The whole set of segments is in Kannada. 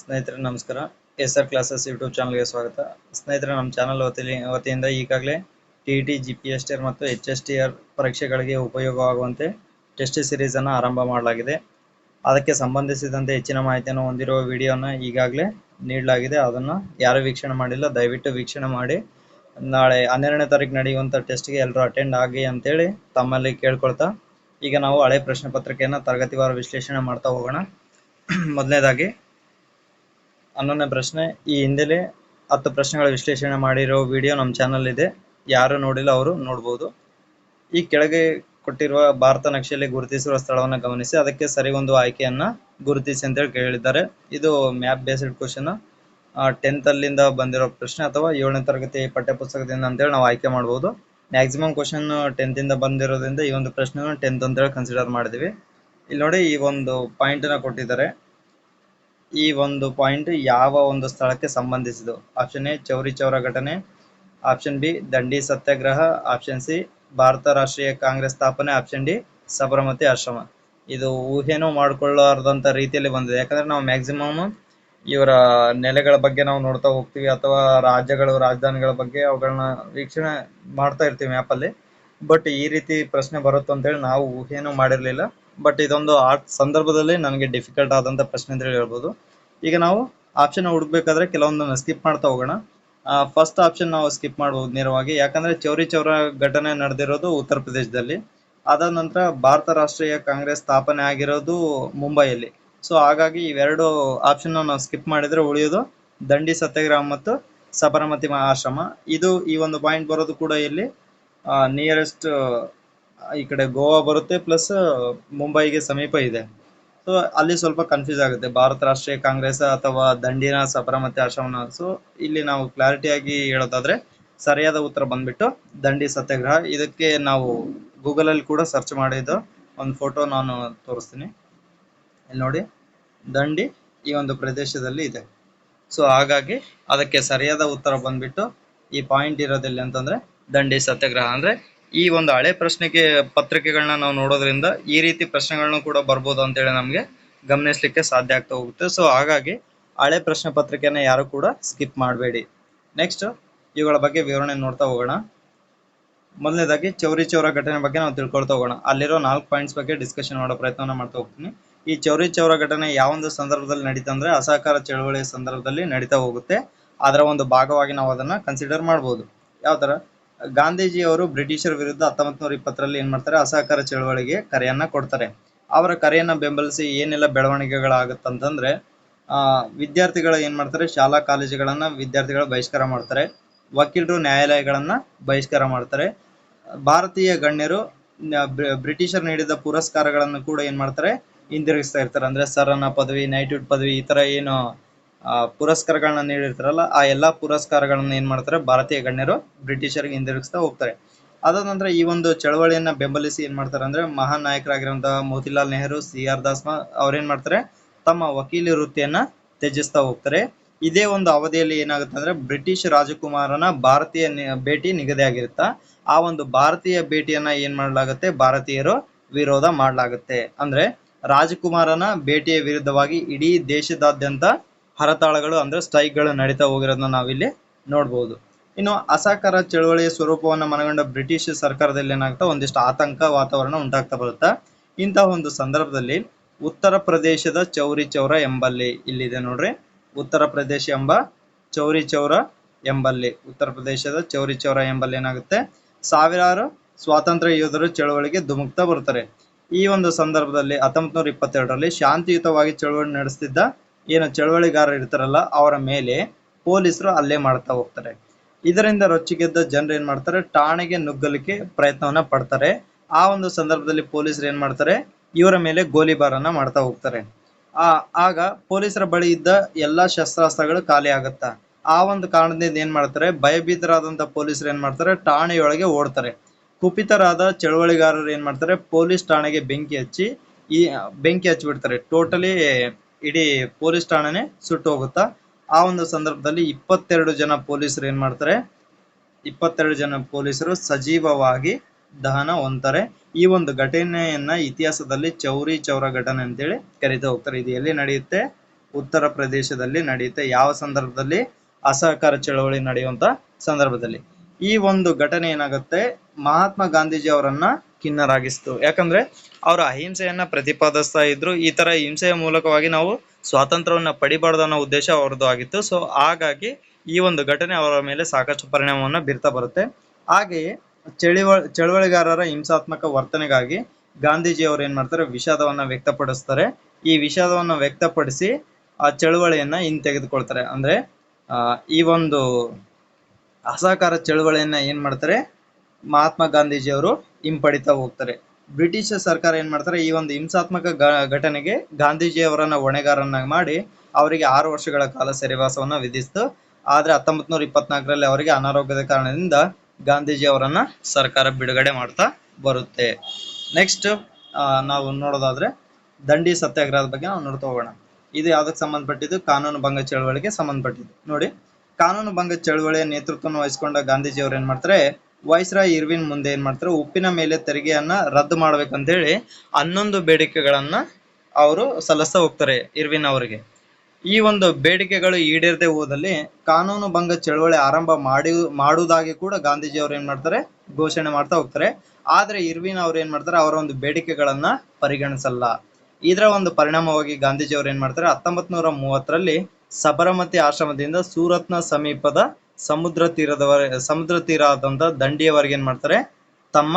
ಸ್ನೇಹಿತರೆ, ನಮಸ್ಕಾರ. ಎಸ್ ಆರ್ ಕ್ಲಾಸಸ್ ಯೂಟ್ಯೂಬ್ ಚಾನಲ್ಗೆ ಸ್ವಾಗತ. ಸ್ನೇಹಿತರೆ, ನಮ್ಮ ಚಾನಲ್ ವತಿಯಿಂದ ಈಗಾಗಲೇ T T, G P S T R ಮತ್ತು ಎಚ್ ಎಸ್ ಟಿ ಆರ್ ಪರೀಕ್ಷೆಗಳಿಗೆ ಉಪಯೋಗವಾಗುವಂತೆ ಟೆಸ್ಟ್ ಸಿರೀಸನ್ನು ಆರಂಭ ಮಾಡಲಾಗಿದೆ. ಅದಕ್ಕೆ ಸಂಬಂಧಿಸಿದಂತೆ ಹೆಚ್ಚಿನ ಮಾಹಿತಿಯನ್ನು ಹೊಂದಿರುವ ವಿಡಿಯೋನ ಈಗಾಗಲೇ ನೀಡಲಾಗಿದೆ. ಅದನ್ನು ಯಾರು ವೀಕ್ಷಣೆ ಮಾಡಿಲ್ಲ, ದಯವಿಟ್ಟು ವೀಕ್ಷಣೆ ಮಾಡಿ. ನಾಳೆ ಹನ್ನೆರಡನೇ ತಾರೀಕು ನಡೆಯುವಂಥ ಟೆಸ್ಟ್ಗೆ ಎಲ್ಲರೂ ಅಟೆಂಡ್ ಆಗಿ ಅಂತೇಳಿ ತಮ್ಮಲ್ಲಿ ಕೇಳ್ಕೊಳ್ತಾ, ಈಗ ನಾವು ಹಳೆ ಪ್ರಶ್ನೆ ಪತ್ರಿಕೆಯನ್ನು ತರಗತಿವಾರ ವಿಶ್ಲೇಷಣೆ ಮಾಡ್ತಾ ಹೋಗೋಣ. ಮೊದಲನೇದಾಗಿ ಹನ್ನೊಂದನೇ ಪ್ರಶ್ನೆ, ಈ ಹಿಂದೆಲೆ ಹತ್ತು ಪ್ರಶ್ನೆಗಳ ವಿಶ್ಲೇಷಣೆ ಮಾಡಿರೋ ವಿಡಿಯೋ ನಮ್ಮ ಚಾನಲ್ ಇದೆ. ಯಾರು ನೋಡಿಲ್ಲ ಅವರು ನೋಡ್ಬೋದು. ಈ ಕೆಳಗೆ ಕೊಟ್ಟಿರುವ ಭಾರತ ನಕ್ಷೆಯಲ್ಲಿ ಗುರುತಿಸಿರುವ ಸ್ಥಳವನ್ನು ಗಮನಿಸಿ, ಅದಕ್ಕೆ ಸರಿ ಒಂದು ಆಯ್ಕೆಯನ್ನ ಗುರುತಿಸಿ ಅಂತೇಳಿ ಕೇಳಿದ್ದಾರೆ. ಇದು ಮ್ಯಾಪ್ ಬೇಸ್ಡ್ ಕ್ವಶನ್ ಟೆಂತ್ ಅಲ್ಲಿಂದ ಬಂದಿರೋ ಪ್ರಶ್ನೆ ಅಥವಾ ಏಳನೇ ತರಗತಿ ಪಠ್ಯಪುಸ್ತಕದಿಂದ ಅಂತೇಳಿ ನಾವು ಆಯ್ಕೆ ಮಾಡ್ಬೋದು. ಮ್ಯಾಕ್ಸಿಮಮ್ ಕ್ವಶನ್ ಟೆಂತ್ ಇಂದ ಬಂದಿರೋದ್ರಿಂದ ಈ ಒಂದು ಪ್ರಶ್ನೆ ಟೆಂತ್ ಅಂತೇಳಿ ಕನ್ಸಿಡರ್ ಮಾಡಿದ್ವಿ ಇಲ್ಲಿ ನೋಡಿ ಈ ಒಂದು ಪಾಯಿಂಟ್ ಅನ್ನ ಕೊಟ್ಟಿದ್ದಾರೆ. ಈ ಒಂದು ಪಾಯಿಂಟ್ ಯಾವ ಒಂದು ಸ್ಥಳಕ್ಕೆ ಸಂಬಂಧಿಸಿದ್ದು? ಆಪ್ಷನ್ ಎ, ಚೌರಿ ಚೌರ ಘಟನೆ. ಆಪ್ಷನ್ ಬಿ, ದಂಡಿ ಸತ್ಯಾಗ್ರಹ. ಆಪ್ಷನ್ ಸಿ, ಭಾರತ ರಾಷ್ಟ್ರೀಯ ಕಾಂಗ್ರೆಸ್ ಸ್ಥಾಪನೆ. ಆಪ್ಷನ್ ಡಿ, ಸಬರಮತಿ ಆಶ್ರಮ. ಇದು ಊಹೆನೂ ಮಾಡ್ಕೊಳ್ಳಾರ್ದಂತ ರೀತಿಯಲ್ಲಿ ಬಂದಿದೆ. ಯಾಕಂದ್ರೆ ನಾವು ಮ್ಯಾಕ್ಸಿಮಮ್ ಇವರ ನೆಲೆಗಳ ಬಗ್ಗೆ ನಾವು ನೋಡ್ತಾ ಹೋಗ್ತೀವಿ ಅಥವಾ ರಾಜ್ಯಗಳು, ರಾಜಧಾನಿಗಳ ಬಗ್ಗೆ ಅವುಗಳನ್ನ ವೀಕ್ಷಣೆ ಮಾಡ್ತಾ ಇರ್ತೀವಿ ಮ್ಯಾಪಲ್ಲಿ. ಬಟ್ ಈ ರೀತಿ ಪ್ರಶ್ನೆ ಬರುತ್ತೆ ಅಂತೇಳಿ ನಾವು ಊಹೆನೂ ಮಾಡಿರಲಿಲ್ಲ. ಬಟ್ ಇದೊಂದು ಆ ಸಂದರ್ಭದಲ್ಲಿ ನನಗೆ ಡಿಫಿಕಲ್ಟ್ ಆದಂತ ಪ್ರಶ್ನೆ ಅಂತ ಹೇಳಿ ಹೇಳ್ಬೋದು. ಈಗ ನಾವು ಆಪ್ಷನ್ ಹುಡುಕ್ಬೇಕಾದ್ರೆ ಕೆಲವೊಂದನ್ನ ಸ್ಕಿಪ್ ಮಾಡ್ತಾ ಹೋಗೋಣ. ಫಸ್ಟ್ ಆಪ್ಷನ್ ನಾವು ಸ್ಕಿಪ್ ಮಾಡಬಹುದು ನೇರವಾಗಿ. ಯಾಕಂದ್ರೆ ಚೌರಿ ಚೌರ ಘಟನೆ ನಡೆದಿರೋದು ಉತ್ತರ ಪ್ರದೇಶದಲ್ಲಿ. ಅದಾದ ನಂತರ ಭಾರತ ರಾಷ್ಟ್ರೀಯ ಕಾಂಗ್ರೆಸ್ ಸ್ಥಾಪನೆ ಆಗಿರೋದು ಮುಂಬೈಯಲ್ಲಿ. ಸೊ ಹಾಗಾಗಿ ಇವೆರಡು ಆಪ್ಷನ್ ನಾವು ಸ್ಕಿಪ್ ಮಾಡಿದ್ರೆ ಉಳಿಯೋದು ದಂಡಿ ಸತ್ಯಾಗ್ರಹ ಮತ್ತು ಸಬರಮತಿ ಆಶ್ರಮ. ಇದು ಈ ಒಂದು ಪಾಯಿಂಟ್ ಬರೋದು ಕೂಡ ಇಲ್ಲಿ ನಿಯರೆಸ್ಟ್ ಈ ಕಡೆ ಗೋವಾ ಬರುತ್ತೆ ಪ್ಲಸ್ ಮುಂಬೈಗೆ ಸಮೀಪ ಇದೆ. ಸೊ ಅಲ್ಲಿ ಸ್ವಲ್ಪ ಕನ್ಫ್ಯೂಸ್ ಆಗುತ್ತೆ. ಭಾರತ ರಾಷ್ಟ್ರೀಯ ಕಾಂಗ್ರೆಸ್ ಅಥವಾ ದಂಡಿನ ಸಬರಮತಿ ಆಶ್ರಮನ. ಸೊ ಇಲ್ಲಿ ನಾವು ಕ್ಲಾರಿಟಿ ಆಗಿ ಹೇಳೋದಾದ್ರೆ, ಸರಿಯಾದ ಉತ್ತರ ಬಂದ್ಬಿಟ್ಟು ದಂಡಿ ಸತ್ಯಾಗ್ರಹ. ಇದಕ್ಕೆ ನಾವು ಗೂಗಲ್ ಅಲ್ಲಿ ಕೂಡ ಸರ್ಚ್ ಮಾಡಿದ್ದು. ಒಂದು ಫೋಟೋ ನಾನು ತೋರಿಸ್ತೀನಿ. ಇಲ್ಲಿ ನೋಡಿ, ದಂಡಿ ಈ ಒಂದು ಪ್ರದೇಶದಲ್ಲಿ ಇದೆ. ಸೊ ಹಾಗಾಗಿ ಅದಕ್ಕೆ ಸರಿಯಾದ ಉತ್ತರ ಬಂದ್ಬಿಟ್ಟು ಈ ಪಾಯಿಂಟ್ ಇರೋದಿಲ್ಲ ಅಂತಂದ್ರೆ, ದಂಡಿ ಸತ್ಯಾಗ್ರಹ. ಅಂದ್ರೆ ಈ ಒಂದು ಹಳೆ ಪ್ರಶ್ನೆಗೆ ಪತ್ರಿಕೆಗಳನ್ನ ನಾವು ನೋಡೋದ್ರಿಂದ ಈ ರೀತಿ ಪ್ರಶ್ನೆಗಳನ್ನು ಕೂಡ ಬರ್ಬೋದು ಅಂತೇಳಿ ನಮಗೆ ಗಮನಿಸ್ಲಿಕ್ಕೆ ಸಾಧ್ಯ ಆಗ್ತಾ ಹೋಗುತ್ತೆ. ಸೊ ಹಾಗಾಗಿ ಹಳೆ ಪ್ರಶ್ನೆ ಪತ್ರಿಕೆನ ಯಾರು ಕೂಡ ಸ್ಕಿಪ್ ಮಾಡಬೇಡಿ. ನೆಕ್ಸ್ಟ್ ಇವುಗಳ ಬಗ್ಗೆ ವಿವರಣೆ ನೋಡ್ತಾ ಹೋಗೋಣ. ಮೊದಲನೇದಾಗಿ, ಚೌರಿ ಚೌರ ಘಟನೆ ಬಗ್ಗೆ ನಾವು ತಿಳ್ಕೊಳ್ತಾ ಹೋಗೋಣ. ಅಲ್ಲಿರೋ ನಾಲ್ಕು ಪಾಯಿಂಟ್ಸ್ ಬಗ್ಗೆ ಡಿಸ್ಕಷನ್ ಮಾಡೋ ಪ್ರಯತ್ನ ಮಾಡ್ತಾ ಹೋಗ್ತೀನಿ. ಈ ಚೌರಿ ಚೌರ ಘಟನೆ ಯಾವ ಒಂದು ಸಂದರ್ಭದಲ್ಲಿ ನಡೀತಾ ಅಂದ್ರೆ ಅಸಹಕಾರ ಚಳವಳಿಯ ಸಂದರ್ಭದಲ್ಲಿ ನಡೀತಾ ಹೋಗುತ್ತೆ. ಅದರ ಒಂದು ಭಾಗವಾಗಿ ನಾವು ಅದನ್ನ ಕನ್ಸಿಡರ್ ಮಾಡಬಹುದು ಯಾವ ತರ ಗಾಂಧೀಜಿ ಅವರು ಬ್ರಿಟಿಷರ ವಿರುದ್ಧ ಹತ್ತೊಂಬತ್ ನೂರ ಇಪ್ಪತ್ತರಲ್ಲಿ ಏನ್ ಮಾಡ್ತಾರೆ? ಅಸಹಕಾರ ಚಳವಳಿಗೆ ಕರೆಯನ್ನ ಕೊಡ್ತಾರೆ. ಅವರ ಕರೆಯನ್ನ ಬೆಂಬಲಿಸಿ ಏನೆಲ್ಲ ಬೆಳವಣಿಗೆಗಳಾಗುತ್ತಂತಂದ್ರೆ, ಆ, ವಿದ್ಯಾರ್ಥಿಗಳು ಏನ್ ಮಾಡ್ತಾರೆ? ಶಾಲಾ ಕಾಲೇಜುಗಳನ್ನ ವಿದ್ಯಾರ್ಥಿಗಳು ಬಹಿಷ್ಕಾರ ಮಾಡ್ತಾರೆ. ವಕೀಲರು ನ್ಯಾಯಾಲಯಗಳನ್ನ ಬಹಿಷ್ಕಾರ ಮಾಡ್ತಾರೆ. ಭಾರತೀಯ ಗಣ್ಯರು ಬ್ರಿಟಿಷರ್ ನೀಡಿದ ಪುರಸ್ಕಾರಗಳನ್ನು ಕೂಡ ಏನ್ ಮಾಡ್ತಾರೆ? ಹಿಂದಿರುಗಿಸ್ತಾ ಇರ್ತಾರೆ. ಅಂದ್ರೆ ಸರ್ ಅನ್ನ ಪದವಿ ನೈಟ್ಹುಡ್ ಪದವಿ ಈ ತರ ಏನು ಪುರಸ್ಕಾರಗಳನ್ನ ನೀಡಿರ್ತಾರಲ್ಲ, ಆ ಎಲ್ಲಾ ಪುರಸ್ಕಾರಗಳನ್ನ ಏನ್ ಮಾಡ್ತಾರೆ, ಭಾರತೀಯ ಗಣ್ಯರು ಬ್ರಿಟಿಷರಿಗೆ ಹಿಂದಿರುಗಿಸ್ತಾ ಹೋಗ್ತಾರೆ. ಅದಾದ ನಂತರ ಈ ಒಂದು ಚಳವಳಿಯನ್ನ ಬೆಂಬಲಿಸಿ ಏನ್ ಮಾಡ್ತಾರೆ ಅಂದ್ರೆ, ಮಹಾನ್ ನಾಯಕರಾಗಿರುವಂತಹ ಮೋತಿಲಾಲ್ ನೆಹರು, ಸಿ ಆರ್ ದಾಸ್ ಅವ್ರೇನ್ ಮಾಡ್ತಾರೆ, ತಮ್ಮ ವಕೀಲಿ ವೃತ್ತಿಯನ್ನ ತ್ಯಜಿಸ್ತಾ ಹೋಗ್ತಾರೆ. ಇದೇ ಒಂದು ಅವಧಿಯಲ್ಲಿ ಏನಾಗುತ್ತೆ ಅಂದ್ರೆ, ಬ್ರಿಟಿಷ್ ರಾಜಕುಮಾರನ ಭಾರತೀಯ ಭೇಟಿ ನಿಗದಿ ಆಗಿರುತ್ತಾ, ಆ ಒಂದು ಭಾರತೀಯ ಭೇಟಿಯನ್ನ ಏನ್ ಮಾಡಲಾಗುತ್ತೆ, ಭಾರತೀಯರು ವಿರೋಧ ಮಾಡಲಾಗುತ್ತೆ. ಅಂದ್ರೆ ರಾಜಕುಮಾರನ ಭೇಟಿಯ ವಿರುದ್ಧವಾಗಿ ಇಡೀ ದೇಶದಾದ್ಯಂತ ಹರತಾಳಗಳು ಅಂದ್ರೆ ಸ್ಟ್ರೈಕ್ಗಳು ನಡೀತಾ ಹೋಗಿರೋದನ್ನ ನಾವಿಲ್ಲಿ ನೋಡಬಹುದು ಇನ್ನು ಅಸಹಕಾರ ಚಳವಳಿಯ ಸ್ವರೂಪವನ್ನು ಮನಗಂಡ ಬ್ರಿಟಿಷ್ ಸರ್ಕಾರದಲ್ಲಿ ಏನಾಗ್ತಾ ಒಂದಿಷ್ಟು ಆತಂಕ ವಾತಾವರಣ ಉಂಟಾಗ್ತಾ ಬರುತ್ತಾ. ಇಂತಹ ಒಂದು ಸಂದರ್ಭದಲ್ಲಿ ಉತ್ತರ ಪ್ರದೇಶದ ಚೌರಿ ಚೌರ ಎಂಬಲ್ಲಿ ಇಲ್ಲಿದೆ ನೋಡ್ರಿ. ಉತ್ತರ ಪ್ರದೇಶ ಎಂಬ ಚೌರಿ ಚೌರ ಎಂಬಲ್ಲಿ, ಉತ್ತರ ಪ್ರದೇಶದ ಚೌರಿ ಚೌರ ಎಂಬಲ್ಲಿ ಏನಾಗುತ್ತೆ? ಸಾವಿರಾರು ಸ್ವಾತಂತ್ರ್ಯ ಯೋಧರು ಚಳವಳಿಗೆ ಧುಮುಕ್ತಾ ಬರ್ತಾರೆ ಈ ಒಂದು ಸಂದರ್ಭದಲ್ಲಿ ಹತ್ತೊಂಬತ್ ನೂರ ಇಪ್ಪತ್ತೆರಡರಲ್ಲಿ ಶಾಂತಿಯುತವಾಗಿ ಚಳವಳಿ ನಡೆಸ್ತಿದ್ದ ಏನು ಚಳವಳಿಗಾರರು ಇರ್ತಾರಲ್ಲ, ಅವರ ಮೇಲೆ ಪೊಲೀಸರು ಅಲ್ಲೇ ಮಾಡ್ತಾ ಹೋಗ್ತಾರೆ. ಇದರಿಂದ ರೊಚ್ಚಿಗೆದ್ದ ಜನರು ಏನ್ ಮಾಡ್ತಾರೆ, ಠಾಣೆಗೆ ನುಗ್ಗಲಿಕ್ಕೆ ಪ್ರಯತ್ನವನ್ನ ಪಡ್ತಾರೆ. ಆ ಒಂದು ಸಂದರ್ಭದಲ್ಲಿ ಪೊಲೀಸರು ಏನ್ ಮಾಡ್ತಾರೆ, ಇವರ ಮೇಲೆ ಗೋಲಿಬಾರನ್ನ ಮಾಡ್ತಾ ಹೋಗ್ತಾರೆ. ಆ, ಆಗ ಪೊಲೀಸರ ಬಳಿ ಇದ್ದ ಎಲ್ಲಾ ಶಸ್ತ್ರಾಸ್ತ್ರಗಳು ಖಾಲಿ ಆಗತ್ತ? ಆ ಒಂದು ಕಾರಣದಿಂದ ಏನ್ ಮಾಡ್ತಾರೆ, ಭಯಭೀತರಾದಂತ ಪೊಲೀಸರು ಏನ್ ಮಾಡ್ತಾರೆ, ಠಾಣೆಯೊಳಗೆ ಓಡ್ತಾರೆ. ಕುಪಿತರಾದ ಚಳವಳಿಗಾರರು ಏನ್ ಮಾಡ್ತಾರೆ, ಪೊಲೀಸ್ ಠಾಣೆಗೆ ಬೆಂಕಿ ಹಚ್ಚಿ ಈ, ಬೆಂಕಿ ಹಚ್ಚಿಬಿಡ್ತಾರೆ. ಟೋಟಲಿ ಇಡೀ ಪೊಲೀಸ್ ಠಾಣೆನೆ ಸುಟ್ಟು ಹೋಗುತ್ತಾ? ಆ ಒಂದು ಸಂದರ್ಭದಲ್ಲಿ ಇಪ್ಪತ್ತೆರಡು ಜನ ಪೊಲೀಸರು ಏನ್ ಮಾಡ್ತಾರೆ? ಇಪ್ಪತ್ತೆರಡು ಜನ ಪೊಲೀಸರು ಸಜೀವವಾಗಿ ದಹನ ಹೊಂತಾರೆ ಈ ಒಂದು ಘಟನೆಯನ್ನ ಇತಿಹಾಸದಲ್ಲಿ ಚೌರಿ ಚೌರ ಘಟನೆ ಅಂತೇಳಿ ಕರೀತಾ ಹೋಗ್ತಾರೆ. ಇದು ಎಲ್ಲಿ ನಡೆಯುತ್ತೆ? ಉತ್ತರ ಪ್ರದೇಶದಲ್ಲಿ ನಡೆಯುತ್ತೆ. ಯಾವ ಸಂದರ್ಭದಲ್ಲಿ? ಅಸಹಕಾರ ಚಳವಳಿ ನಡೆಯುವಂತ ಸಂದರ್ಭದಲ್ಲಿ. ಈ ಒಂದು ಘಟನೆ ಏನಾಗುತ್ತೆ? ಮಹಾತ್ಮ ಗಾಂಧೀಜಿ ಅವರನ್ನ ಖಿನ್ನರಾಗಿಸ್ತು. ಯಾಕಂದ್ರೆ ಅವರು ಅಹಿಂಸೆಯನ್ನ ಪ್ರತಿಪಾದಿಸ್ತಾ ಇದ್ರು. ಈ ತರ ಹಿಂಸೆಯ ಮೂಲಕವಾಗಿ ನಾವು ಸ್ವಾತಂತ್ರ್ಯವನ್ನ ಪಡಿಬಾರ್ದು ಅನ್ನೋ ಉದ್ದೇಶ ಅವರದ್ದು ಆಗಿತ್ತು. ಸೊ ಹಾಗಾಗಿ ಈ ಒಂದು ಘಟನೆ ಅವರ ಮೇಲೆ ಸಾಕಷ್ಟು ಪರಿಣಾಮವನ್ನ ಬೀರ್ತಾ ಬರುತ್ತೆ. ಹಾಗೆಯೇ ಚಳಿವ, ಚಳವಳಿಗಾರರ ಹಿಂಸಾತ್ಮಕ ವರ್ತನೆಗಾಗಿ ಗಾಂಧೀಜಿ ಅವರು ಏನ್ ಮಾಡ್ತಾರೆ? ವಿಷಾದವನ್ನ ವ್ಯಕ್ತಪಡಿಸ್ತಾರೆ. ಈ ವಿಷಾದವನ್ನ ವ್ಯಕ್ತಪಡಿಸಿ ಆ ಚಳವಳಿಯನ್ನ ಹಿಂತೆಗೆದುಕೊಳ್ತಾರೆ. ಅಂದ್ರೆ ಈ ಒಂದು ಅಸಹಕಾರ ಚಳವಳಿಯನ್ನ ಏನ್ ಮಾಡ್ತಾರೆ? ಮಹಾತ್ಮ ಗಾಂಧೀಜಿ ಅವರು ಹಿಂಪಡಿತಾ ಹೋಗ್ತಾರೆ. ಬ್ರಿಟಿಷ್ ಸರ್ಕಾರ ಏನ್ ಮಾಡ್ತಾರೆ, ಈ ಒಂದು ಹಿಂಸಾತ್ಮಕ ಘಟನೆಗೆ ಗಾಂಧೀಜಿ ಅವರನ್ನ ಹೊಣೆಗಾರನ್ನಾಗಿ ಮಾಡಿ ಅವರಿಗೆ ಆರು ವರ್ಷಗಳ ಕಾಲ ಸೆರೆವಾಸವನ್ನ ವಿಧಿಸಿತು. ಆದ್ರೆ ಹತ್ತೊಂಬತ್ ನೂರ ಇಪ್ಪತ್ನಾಲ್ಕರಲ್ಲಿ ಅವರಿಗೆ ಅನಾರೋಗ್ಯದ ಕಾರಣದಿಂದ ಗಾಂಧೀಜಿ ಅವರನ್ನ ಸರ್ಕಾರ ಬಿಡುಗಡೆ ಮಾಡ್ತಾ ಬರುತ್ತೆ. ನೆಕ್ಸ್ಟ್ ನಾವು ನೋಡೋದಾದ್ರೆ ದಂಡಿ ಸತ್ಯಾಗ್ರಹದ ಬಗ್ಗೆ ನಾವು ನೋಡ್ತಾ ಹೋಗೋಣ. ಇದು ಯಾವ್ದಕ್ಕೆ ಸಂಬಂಧಪಟ್ಟಿದ್ದು? ಕಾನೂನು ಭಂಗ ಚಳವಳಿಗೆ ಸಂಬಂಧಪಟ್ಟಿದ್ದು. ನೋಡಿ, ಕಾನೂನು ಭಂಗ ಚಳವಳಿಯ ನೇತೃತ್ವವನ್ನು ವಹಿಸಿಕೊಂಡ ಗಾಂಧೀಜಿ ಅವ್ರು ಏನ್ ಮಾಡ್ತಾರೆ ವೈಸ್ರಾಯ್ ಇರ್ವಿನ್ ಮುಂದೆ ಏನ್ ಮಾಡ್ತಾರೆ, ಉಪ್ಪಿನ ಮೇಲೆ ತೆರಿಗೆಯನ್ನ ರದ್ದು ಮಾಡ್ಬೇಕಂತೇಳಿ ಹನ್ನೊಂದು ಬೇಡಿಕೆಗಳನ್ನ ಅವರು ಸಲ್ಲಿಸ್ತಾ ಹೋಗ್ತಾರೆ ಇರ್ವಿನ್ ಅವರಿಗೆ. ಈ ಒಂದು ಬೇಡಿಕೆಗಳು ಈಡೇರದೆ ಹೋದಲ್ಲಿ ಕಾನೂನು ಭಂಗ ಚಳವಳಿ ಆರಂಭ ಮಾಡಿ ಮಾಡುವುದಾಗಿ ಕೂಡ ಗಾಂಧೀಜಿ ಅವರು ಏನ್ ಮಾಡ್ತಾರೆ, ಘೋಷಣೆ ಮಾಡ್ತಾ ಹೋಗ್ತಾರೆ. ಆದ್ರೆ ಇರ್ವಿನ್ ಅವ್ರು ಏನ್ ಮಾಡ್ತಾರೆ, ಅವರ ಒಂದು ಬೇಡಿಕೆಗಳನ್ನ ಪರಿಗಣಿಸಲ್ಲ. ಇದರ ಒಂದು ಪರಿಣಾಮವಾಗಿ ಗಾಂಧೀಜಿ ಅವ್ರು ಏನ್ ಮಾಡ್ತಾರೆ ಹತ್ತೊಂಬತ್ ನೂರ ಮೂವತ್ತರಲ್ಲಿ ಸಬರಮತಿ ಆಶ್ರಮದಿಂದ ಸೂರತ್ನ ಸಮೀಪದ ಸಮುದ್ರ ತೀರದವರ, ಸಮುದ್ರ ತೀರ ಆದಂತ ದಂಡಿಯವರೆಗೆ ಏನ್ ಮಾಡ್ತಾರೆ? ತಮ್ಮ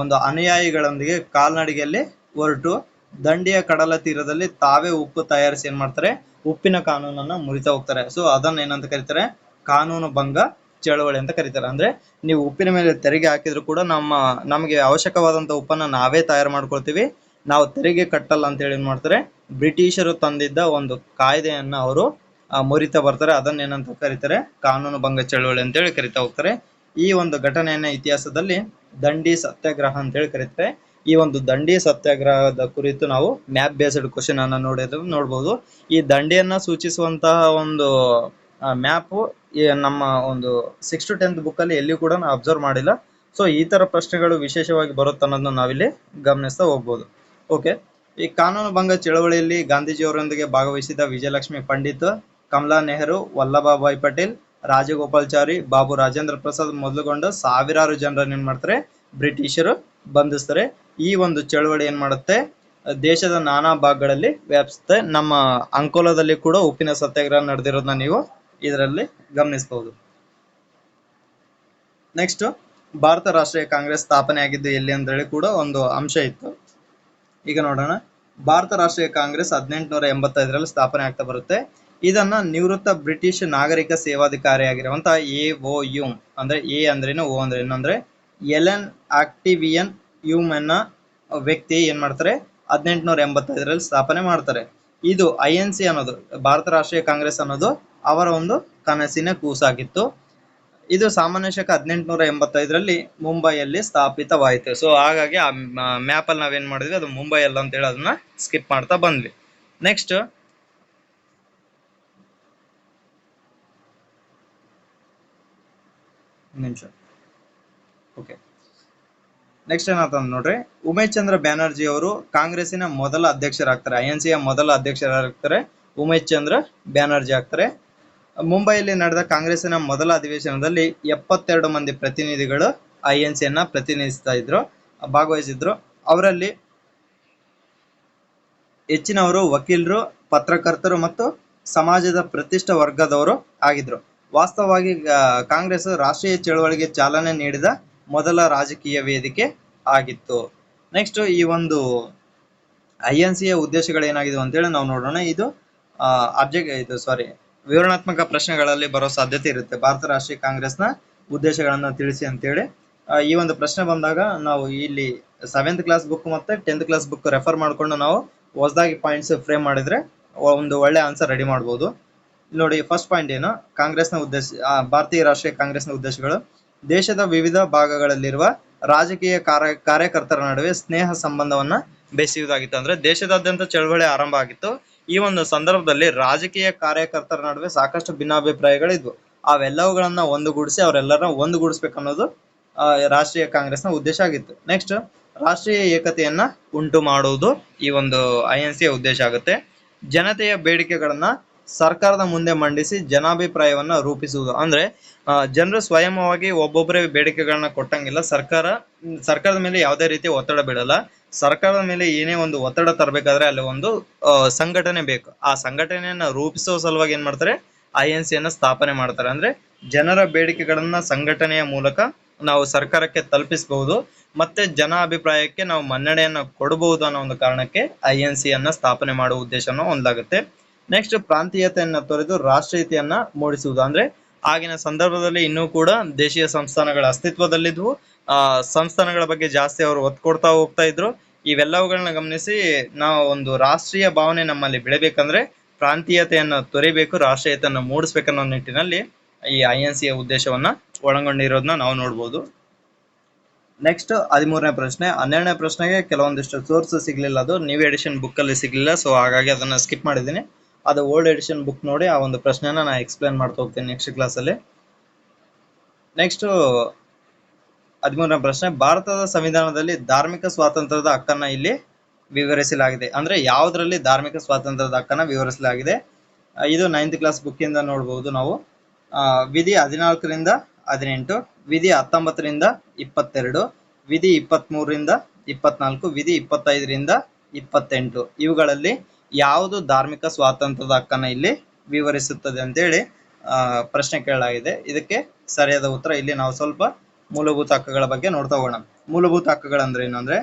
ಒಂದು ಅನುಯಾಯಿಗಳೊಂದಿಗೆ ಕಾಲ್ನಡಿಗೆಯಲ್ಲಿ ಹೊರಟು ದಂಡಿಯ ಕಡಲ ತೀರದಲ್ಲಿ ತಾವೇ ಉಪ್ಪು ತಯಾರಿಸಿ ಏನ್ ಮಾಡ್ತಾರೆ? ಉಪ್ಪಿನ ಕಾನೂನನ್ನ ಮುರಿತಾ ಹೋಗ್ತಾರೆ. ಸೊ ಅದನ್ನ ಏನಂತ ಕರೀತಾರೆ? ಕಾನೂನು ಭಂಗ ಚಳುವಳಿ ಅಂತ ಕರೀತಾರೆ. ಅಂದ್ರೆ ನೀವು ಉಪ್ಪಿನ ಮೇಲೆ ತೆರಿಗೆ ಹಾಕಿದ್ರು ಕೂಡ ನಮ್ಮ, ನಮಗೆ ಅವಶ್ಯಕವಾದಂತ ಉಪ್ಪನ್ನ ನಾವೇ ತಯಾರು ಮಾಡ್ಕೊಳ್ತೀವಿ. ನಾವು ತೆರಿಗೆ ಕಟ್ಟಲ್ಲ ಅಂತ ಹೇಳಿ ಏನ್ ಮಾಡ್ತಾರೆ? ಬ್ರಿಟಿಷರು ತಂದಿದ್ದ ಒಂದು ಕಾಯ್ದೆಯನ್ನ ಅವರು ಮುರಿತಾ ಬರ್ತಾರೆ ಅದನ್ನ ಏನಂತ ಕರೀತಾರೆ, ಕಾನೂನು ಭಂಗ ಚಳವಳಿ ಅಂತ ಹೇಳಿ ಕರಿತಾ ಹೋಗ್ತಾರೆ. ಈ ಒಂದು ಘಟನೆಯನ್ನ ಇತಿಹಾಸದಲ್ಲಿ ದಂಡಿ ಸತ್ಯಾಗ್ರಹ ಅಂತ ಹೇಳಿ ಕರೀತಾರೆ. ಈ ಒಂದು ದಂಡಿ ಸತ್ಯಾಗ್ರಹದ ಕುರಿತು ನಾವು ಮ್ಯಾಪ್ ಬೇಸ್ಡ್ ಕ್ವಶನ್ ಅನ್ನ ನೋಡಿದ್ರೆ, ನೋಡ್ಬೋದು. ಈ ದಂಡಿಯನ್ನ ಸೂಚಿಸುವಂತಹ ಒಂದು ಮ್ಯಾಪ್ ನಮ್ಮ ಒಂದು ಸಿಕ್ಸ್ ಟು ಟೆಂತ್ ಬುಕ್ ಅಲ್ಲಿ ಎಲ್ಲಿ ಕೂಡ ಅಬ್ಸರ್ವ್ ಮಾಡಿಲ್ಲ. ಸೊ ಈ ತರ ಪ್ರಶ್ನೆಗಳು ವಿಶೇಷವಾಗಿ ಬರುತ್ತೆ ಅನ್ನೋದನ್ನ ನಾವಿಲ್ಲಿ ಗಮನಿಸ್ತಾ ಹೋಗ್ಬೋದು. ಓಕೆ ಈ ಕಾನೂನು ಭಂಗ ಚಳವಳಿಯಲ್ಲಿ ಗಾಂಧೀಜಿಯವರೊಂದಿಗೆ ಭಾಗವಹಿಸಿದ ವಿಜಯಲಕ್ಷ್ಮಿ ಪಂಡಿತ್ ಕಮಲಾ ನೆಹರು, ವಲ್ಲಭಾಭಾಯ್ ಪಟೇಲ್, ರಾಜಗೋಪಾಲಚಾರಿ, ಬಾಬು ರಾಜೇಂದ್ರ ಪ್ರಸಾದ್ ಮೊದಲುಗೊಂಡು ಸಾವಿರಾರು ಜನರನ್ನ ಏನ್ ಮಾಡ್ತಾರೆ, ಬ್ರಿಟಿಷರು ಬಂಧಿಸ್ತಾರೆ. ಈ ಒಂದು ಚಳವಳಿ ಏನ್ ಮಾಡುತ್ತೆ, ದೇಶದ ನಾನಾ ಭಾಗಗಳಲ್ಲಿ ವ್ಯಾಪಿಸುತ್ತೆ. ನಮ್ಮ ಅಂಕೋಲದಲ್ಲಿ ಕೂಡ ಉಪ್ಪಿನ ಸತ್ಯಾಗ್ರಹ ನಡೆದಿರೋದನ್ನ ನೀವು ಇದರಲ್ಲಿ ಗಮನಿಸಬಹುದು. ನೆಕ್ಸ್ಟ್ ಭಾರತ ರಾಷ್ಟ್ರೀಯ ಕಾಂಗ್ರೆಸ್ ಸ್ಥಾಪನೆ ಆಗಿದ್ದು ಎಲ್ಲಿ ಅಂತ ಹೇಳಿ ಕೂಡ ಒಂದು ಅಂಶ ಇತ್ತು. ಈಗ ನೋಡೋಣ. ಭಾರತ ರಾಷ್ಟ್ರೀಯ ಕಾಂಗ್ರೆಸ್ ಹದಿನೆಂಟುನೂರ ಎಂಬತ್ತೈದರಲ್ಲಿ ಸ್ಥಾಪನೆ ಆಗ್ತಾ ಬರುತ್ತೆ. ಇದನ್ನ ನಿವೃತ್ತ ಬ್ರಿಟಿಷ್ ನಾಗರಿಕ ಸೇವಾಧಿಕಾರಿಯಾಗಿರುವಂತಹ ಎ ಓ ಯು, ಅಂದ್ರೆ ಎ ಅಂದ್ರೇನು, ಓ ಅಂದ್ರೆ ಏನು ಅಂದ್ರೆ ಎಲೆನ್ ಆಕ್ಟಿವಿಯನ್ ಯೂಮ್ ಅನ್ನ ವ್ಯಕ್ತಿ ಏನ್ ಮಾಡ್ತಾರೆ? ಹದಿನೆಂಟುನೂರ ಎಂಬತ್ತೈದರಲ್ಲಿ ಸ್ಥಾಪನೆ ಮಾಡ್ತಾರೆ. ಇದು ಐ ಎನ್ ಸಿ ಅನ್ನೋದು, ಭಾರತ ರಾಷ್ಟ್ರೀಯ ಕಾಂಗ್ರೆಸ್ ಅನ್ನೋದು ಅವರ ಒಂದು ಕನಸಿನ ಕೂಸಾಗಿತ್ತು. ಇದು ಸಾಮಾನ್ಯ ಶಕ ಹದಿನೆಂಟುನೂರ ಎಂಬತ್ತೈದರಲ್ಲಿ ಮುಂಬೈಯಲ್ಲಿ ಸ್ಥಾಪಿತವಾಯಿತು. ಸೊ ಹಾಗಾಗಿ ಆ ಮ್ಯಾಪಲ್ಲಿ ನಾವೇನು ಮಾಡಿದ್ವಿ? ಅದು ಮುಂಬೈ ಅಲ್ಲ ಅಂತ ಹೇಳಿ ಅದನ್ನ ಸ್ಕಿಪ್ ಮಾಡ್ತಾ ಬಂದ್ವಿ. ನೆಕ್ಸ್ಟ್ ನಿಮಿಷ. ಓಕೆ ನೆಕ್ಸ್ಟ್ ಏನಂತ ನೋಡ್ರಿ? ಉಮೇಶ್ ಚಂದ್ರ ಬ್ಯಾನರ್ಜಿ ಅವರು ಕಾಂಗ್ರೆಸ್ಸಿನ ಮೊದಲ ಅಧ್ಯಕ್ಷರಾಗ್ತಾರೆ. ಐ ಎನ್ ಸಿಯ ಮೊದಲ ಅಧ್ಯಕ್ಷರಾಗ್ತಾರೆ. ಉಮೇಶ್ ಚಂದ್ರ ಬ್ಯಾನರ್ಜಿ ಆಗ್ತಾರೆ. ಮುಂಬೈಯಲ್ಲಿ ನಡೆದ ಕಾಂಗ್ರೆಸ್ಸಿನ ಮೊದಲ ಅಧಿವೇಶನದಲ್ಲಿ ಎಪ್ಪತ್ತೆರಡು ಮಂದಿ ಪ್ರತಿನಿಧಿಗಳು ಐ ಎನ್ ಸಿಯನ್ನ ಪ್ರತಿನಿಧಿಸ್ತಾ ಇದ್ರು, ಭಾಗವಹಿಸಿದ್ರು. ಅವರಲ್ಲಿ ಹೆಚ್ಚಿನವರು ವಕೀಲರು, ಪತ್ರಕರ್ತರು ಮತ್ತು ಸಮಾಜದ ಪ್ರತಿಷ್ಠ ವರ್ಗದವರು ಆಗಿದ್ರು. ವಾಸ್ತವವಾಗಿ ಕಾಂಗ್ರೆಸ್ ರಾಷ್ಟ್ರೀಯ ಚಳವಳಿಗೆ ಚಾಲನೆ ನೀಡಿದ ಮೊದಲ ರಾಜಕೀಯ ವೇದಿಕೆ ಆಗಿತ್ತು. ನೆಕ್ಸ್ಟ್ ಈ ಒಂದು ಐ ಎನ್ ಸಿಯ ಅಂತ ಅಂತೇಳಿ ನಾವು ನೋಡೋಣ. ಇದು ಅಬ್ಜೆಕ್ಟ್ ಇದು ಸಾರಿ ವಿವರಣಾತ್ಮಕ ಪ್ರಶ್ನೆಗಳಲ್ಲಿ ಬರೋ ಸಾಧ್ಯತೆ ಇರುತ್ತೆ. ಭಾರತ ರಾಷ್ಟ್ರೀಯ ಕಾಂಗ್ರೆಸ್ನ ಉದ್ದೇಶಗಳನ್ನ ತಿಳಿಸಿ ಅಂತೇಳಿ. ಈ ಒಂದು ಪ್ರಶ್ನೆ ಬಂದಾಗ ನಾವು ಇಲ್ಲಿ ಸೆವೆಂತ್ ಕ್ಲಾಸ್ ಬುಕ್ ಮತ್ತೆ ಟೆಂತ್ ಕ್ಲಾಸ್ ಬುಕ್ ರೆಫರ್ ಮಾಡ್ಕೊಂಡು ನಾವು ಹೊಸದಾಗಿ ಪಾಯಿಂಟ್ಸ್ ಫ್ರೇಮ್ ಮಾಡಿದ್ರೆ ಒಂದು ಒಳ್ಳೆ ಆನ್ಸರ್ ರೆಡಿ ಮಾಡ್ಬೋದು. ನೋಡಿ ಫಸ್ಟ್ ಪಾಯಿಂಟ್ ಏನು? ಕಾಂಗ್ರೆಸ್ನ ಉದ್ದೇಶ ಭಾರತೀಯ ರಾಷ್ಟ್ರೀಯ ಕಾಂಗ್ರೆಸ್ನ ಉದ್ದೇಶಗಳು. ದೇಶದ ವಿವಿಧ ಭಾಗಗಳಲ್ಲಿರುವ ರಾಜಕೀಯ ಕಾರ್ಯ ಕಾರ್ಯಕರ್ತರ ನಡುವೆ ಸ್ನೇಹ ಸಂಬಂಧವನ್ನ ಬೆಸೆಯುವುದಾಗಿತ್ತು. ಅಂದ್ರೆ ದೇಶದಾದ್ಯಂತ ಚಳವಳಿ ಆರಂಭ ಆಗಿತ್ತು. ಈ ಒಂದು ಸಂದರ್ಭದಲ್ಲಿ ರಾಜಕೀಯ ಕಾರ್ಯಕರ್ತರ ನಡುವೆ ಸಾಕಷ್ಟು ಭಿನ್ನಾಭಿಪ್ರಾಯಗಳಿದ್ವು. ಅವೆಲ್ಲವುಗಳನ್ನ ಒಂದುಗೂಡಿಸಿ ಅವರೆಲ್ಲರನ್ನ ಆ, ರಾಷ್ಟ್ರೀಯ ಕಾಂಗ್ರೆಸ್ನ ಉದ್ದೇಶ ಆಗಿತ್ತು. ನೆಕ್ಸ್ಟ್ ರಾಷ್ಟ್ರೀಯ ಏಕತೆಯನ್ನ ಉಂಟು ಮಾಡುವುದು ಈ ಒಂದು ಐ ಎನ್ ಸಿಯ ಉದ್ದೇಶ ಆಗುತ್ತೆ. ಜನತೆಯ ಬೇಡಿಕೆಗಳನ್ನ ಸರ್ಕಾರದ ಮುಂದೆ ಮಂಡಿಸಿ ಜನಾಭಿಪ್ರಾಯವನ್ನ ರೂಪಿಸುವುದು. ಅಂದ್ರೆ ಜನರು ಸ್ವಯಂವಾಗಿ ಒಬ್ಬೊಬ್ಬರೇ ಬೇಡಿಕೆಗಳನ್ನ ಕೊಟ್ಟಂಗಿಲ್ಲ. ಸರ್ಕಾರ, ಸರ್ಕಾರದ ಮೇಲೆ ಯಾವುದೇ ರೀತಿ ಒತ್ತಡ ಬಿಡಲ್ಲ ಸರ್ಕಾರದ ಮೇಲೆ ಏನೇ ಒಂದು ಒತ್ತಡ ತರಬೇಕಾದ್ರೆ ಅಲ್ಲಿ ಒಂದು ಸಂಘಟನೆ ಬೇಕು. ಆ ಸಂಘಟನೆಯನ್ನ ರೂಪಿಸುವ ಸಲುವಾಗಿ ಏನ್ ಮಾಡ್ತಾರೆ? ಐ ಎನ್ ಸಿಯನ್ನ ಸ್ಥಾಪನೆ ಮಾಡ್ತಾರೆ. ಅಂದ್ರೆ, ಜನರ ಬೇಡಿಕೆಗಳನ್ನ ಸಂಘಟನೆಯ ಮೂಲಕ ನಾವು ಸರ್ಕಾರಕ್ಕೆ ತಲುಪಿಸಬಹುದು. ಮತ್ತೆ ಜನ ಅಭಿಪ್ರಾಯಕ್ಕೆ ನಾವು ಮನ್ನಣೆಯನ್ನ ಕೊಡಬಹುದು ಅನ್ನೋ ಒಂದು ಕಾರಣಕ್ಕೆ ಐ ಎನ್ ಸಿಯನ್ನ ಸ್ಥಾಪನೆ ಮಾಡುವ ಉದ್ದೇಶನ ಹೊಂದಾಗುತ್ತೆ ನೆಕ್ಸ್ಟ್ ಪ್ರಾಂತೀಯತೆಯನ್ನ ತೊರೆದು ರಾಷ್ಟ್ರೀಯತೆಯನ್ನ ಮೂಡಿಸುವುದು. ಅಂದ್ರೆ ಆಗಿನ ಸಂದರ್ಭದಲ್ಲಿ ಇನ್ನೂ ಕೂಡ ದೇಶೀಯ ಸಂಸ್ಥಾನಗಳ ಅಸ್ತಿತ್ವದಲ್ಲಿದ್ವು. ಆ, ಸಂಸ್ಥಾನಗಳ ಬಗ್ಗೆ ಜಾಸ್ತಿ ಅವರು ಒತ್ತು ಕೊಡ್ತಾ ಹೋಗ್ತಾ ಇದ್ರು. ಇವೆಲ್ಲವುಗಳನ್ನ ಗಮನಿಸಿ ನಾವು ಒಂದು ರಾಷ್ಟ್ರೀಯ ಭಾವನೆ ನಮ್ಮಲ್ಲಿ ಬೆಳಿಬೇಕಂದ್ರೆ ಪ್ರಾಂತೀಯತೆಯನ್ನ ತೊರೆಬೇಕು, ರಾಷ್ಟ್ರೀಯತೆಯನ್ನ ಮೂಡಿಸ್ಬೇಕನ್ನೋ ನಿಟ್ಟಿನಲ್ಲಿ ಈ ಐ ಎನ್ ಸಿಯ ಉದ್ದೇಶವನ್ನ ಒಳಗೊಂಡಿರೋದನ್ನ ನಾವು ನೋಡ್ಬೋದು. ನೆಕ್ಸ್ಟ್ ಹದಿಮೂರನೇ ಪ್ರಶ್ನೆ. ಹನ್ನೆರಡನೇ ಪ್ರಶ್ನೆಗೆ ಕೆಲವೊಂದಿಷ್ಟು ಸೋರ್ಸ್ ಸಿಗ್ಲಿಲ್ಲ ಅದು. ನ್ಯೂ ಎಡಿಷನ್ ಬುಕ್ ಅಲ್ಲಿ ಸಿಗ್ಲಿಲ್ಲ ಸೊ ಹಾಗಾಗಿ ಅದನ್ನ ಸ್ಕಿಪ್ ಮಾಡಿದ್ದೀನಿ. ಅದು ಓಲ್ಡ್ ಎಡಿಷನ್ ಬುಕ್ ನೋಡಿ ಆ ಒಂದು ಪ್ರಶ್ನೆನ ನಾನು ಎಕ್ಸ್ಪ್ಲೇನ್ ಮಾಡ್ತಾ ಹೋಗ್ತೀನಿ ನೆಕ್ಸ್ಟ್ ಕ್ಲಾಸಲ್ಲಿ ನೆಕ್ಸ್ಟ್ ಹದಿಮೂರನೇ ಪ್ರಶ್ನೆ, ಭಾರತದ ಸಂವಿಧಾನದಲ್ಲಿ ಧಾರ್ಮಿಕ ಸ್ವಾತಂತ್ರ್ಯದ ಹಕ್ಕನ್ನ ಇಲ್ಲಿ ವಿವರಿಸಲಾಗಿದೆ. ಅಂದ್ರೆ ಯಾವುದರಲ್ಲಿ ಧಾರ್ಮಿಕ ಸ್ವಾತಂತ್ರ್ಯದ ಹಕ್ಕನ್ನ ವಿವರಿಸಲಾಗಿದೆ? ಇದು ನೈನ್ತ್ ಕ್ಲಾಸ್ ಬುಕ್ ಇಂದ ನೋಡಬಹುದು ನಾವು. ವಿಧಿ ಹದಿನಾಲ್ಕರಿಂದ ಹದಿನೆಂಟು, ವಿಧಿ ಹತ್ತೊಂಬತ್ತರಿಂದ ಇಪ್ಪತ್ತೆರಡು, ವಿಧಿ ಇಪ್ಪತ್ತ್ಮೂರರಿಂದ ಇಪ್ಪತ್ನಾಲ್ಕು, ವಿಧಿ ಇಪ್ಪತ್ತೈದರಿಂದ ಇಪ್ಪತ್ತೆಂಟು. ಇವುಗಳಲ್ಲಿ ಯಾವುದು ಧಾರ್ಮಿಕ ಸ್ವಾತಂತ್ರ್ಯದ ಹಕ್ಕನ್ನ ಇಲ್ಲಿ ವಿವರಿಸುತ್ತದೆ ಅಂತೇಳಿ ಆ, ಪ್ರಶ್ನೆ ಕೇಳಲಾಗಿದೆ. ಇದಕ್ಕೆ ಸರಿಯಾದ ಉತ್ತರ ಇಲ್ಲಿ ನಾವು ಸ್ವಲ್ಪ ಮೂಲಭೂತ ಹಕ್ಕುಗಳ ಬಗ್ಗೆ ನೋಡ್ತಾ ಹೋಗೋಣ. ಮೂಲಭೂತ ಹಕ್ಕುಗಳಂದ್ರೆ ಏನು ಅಂದ್ರೆ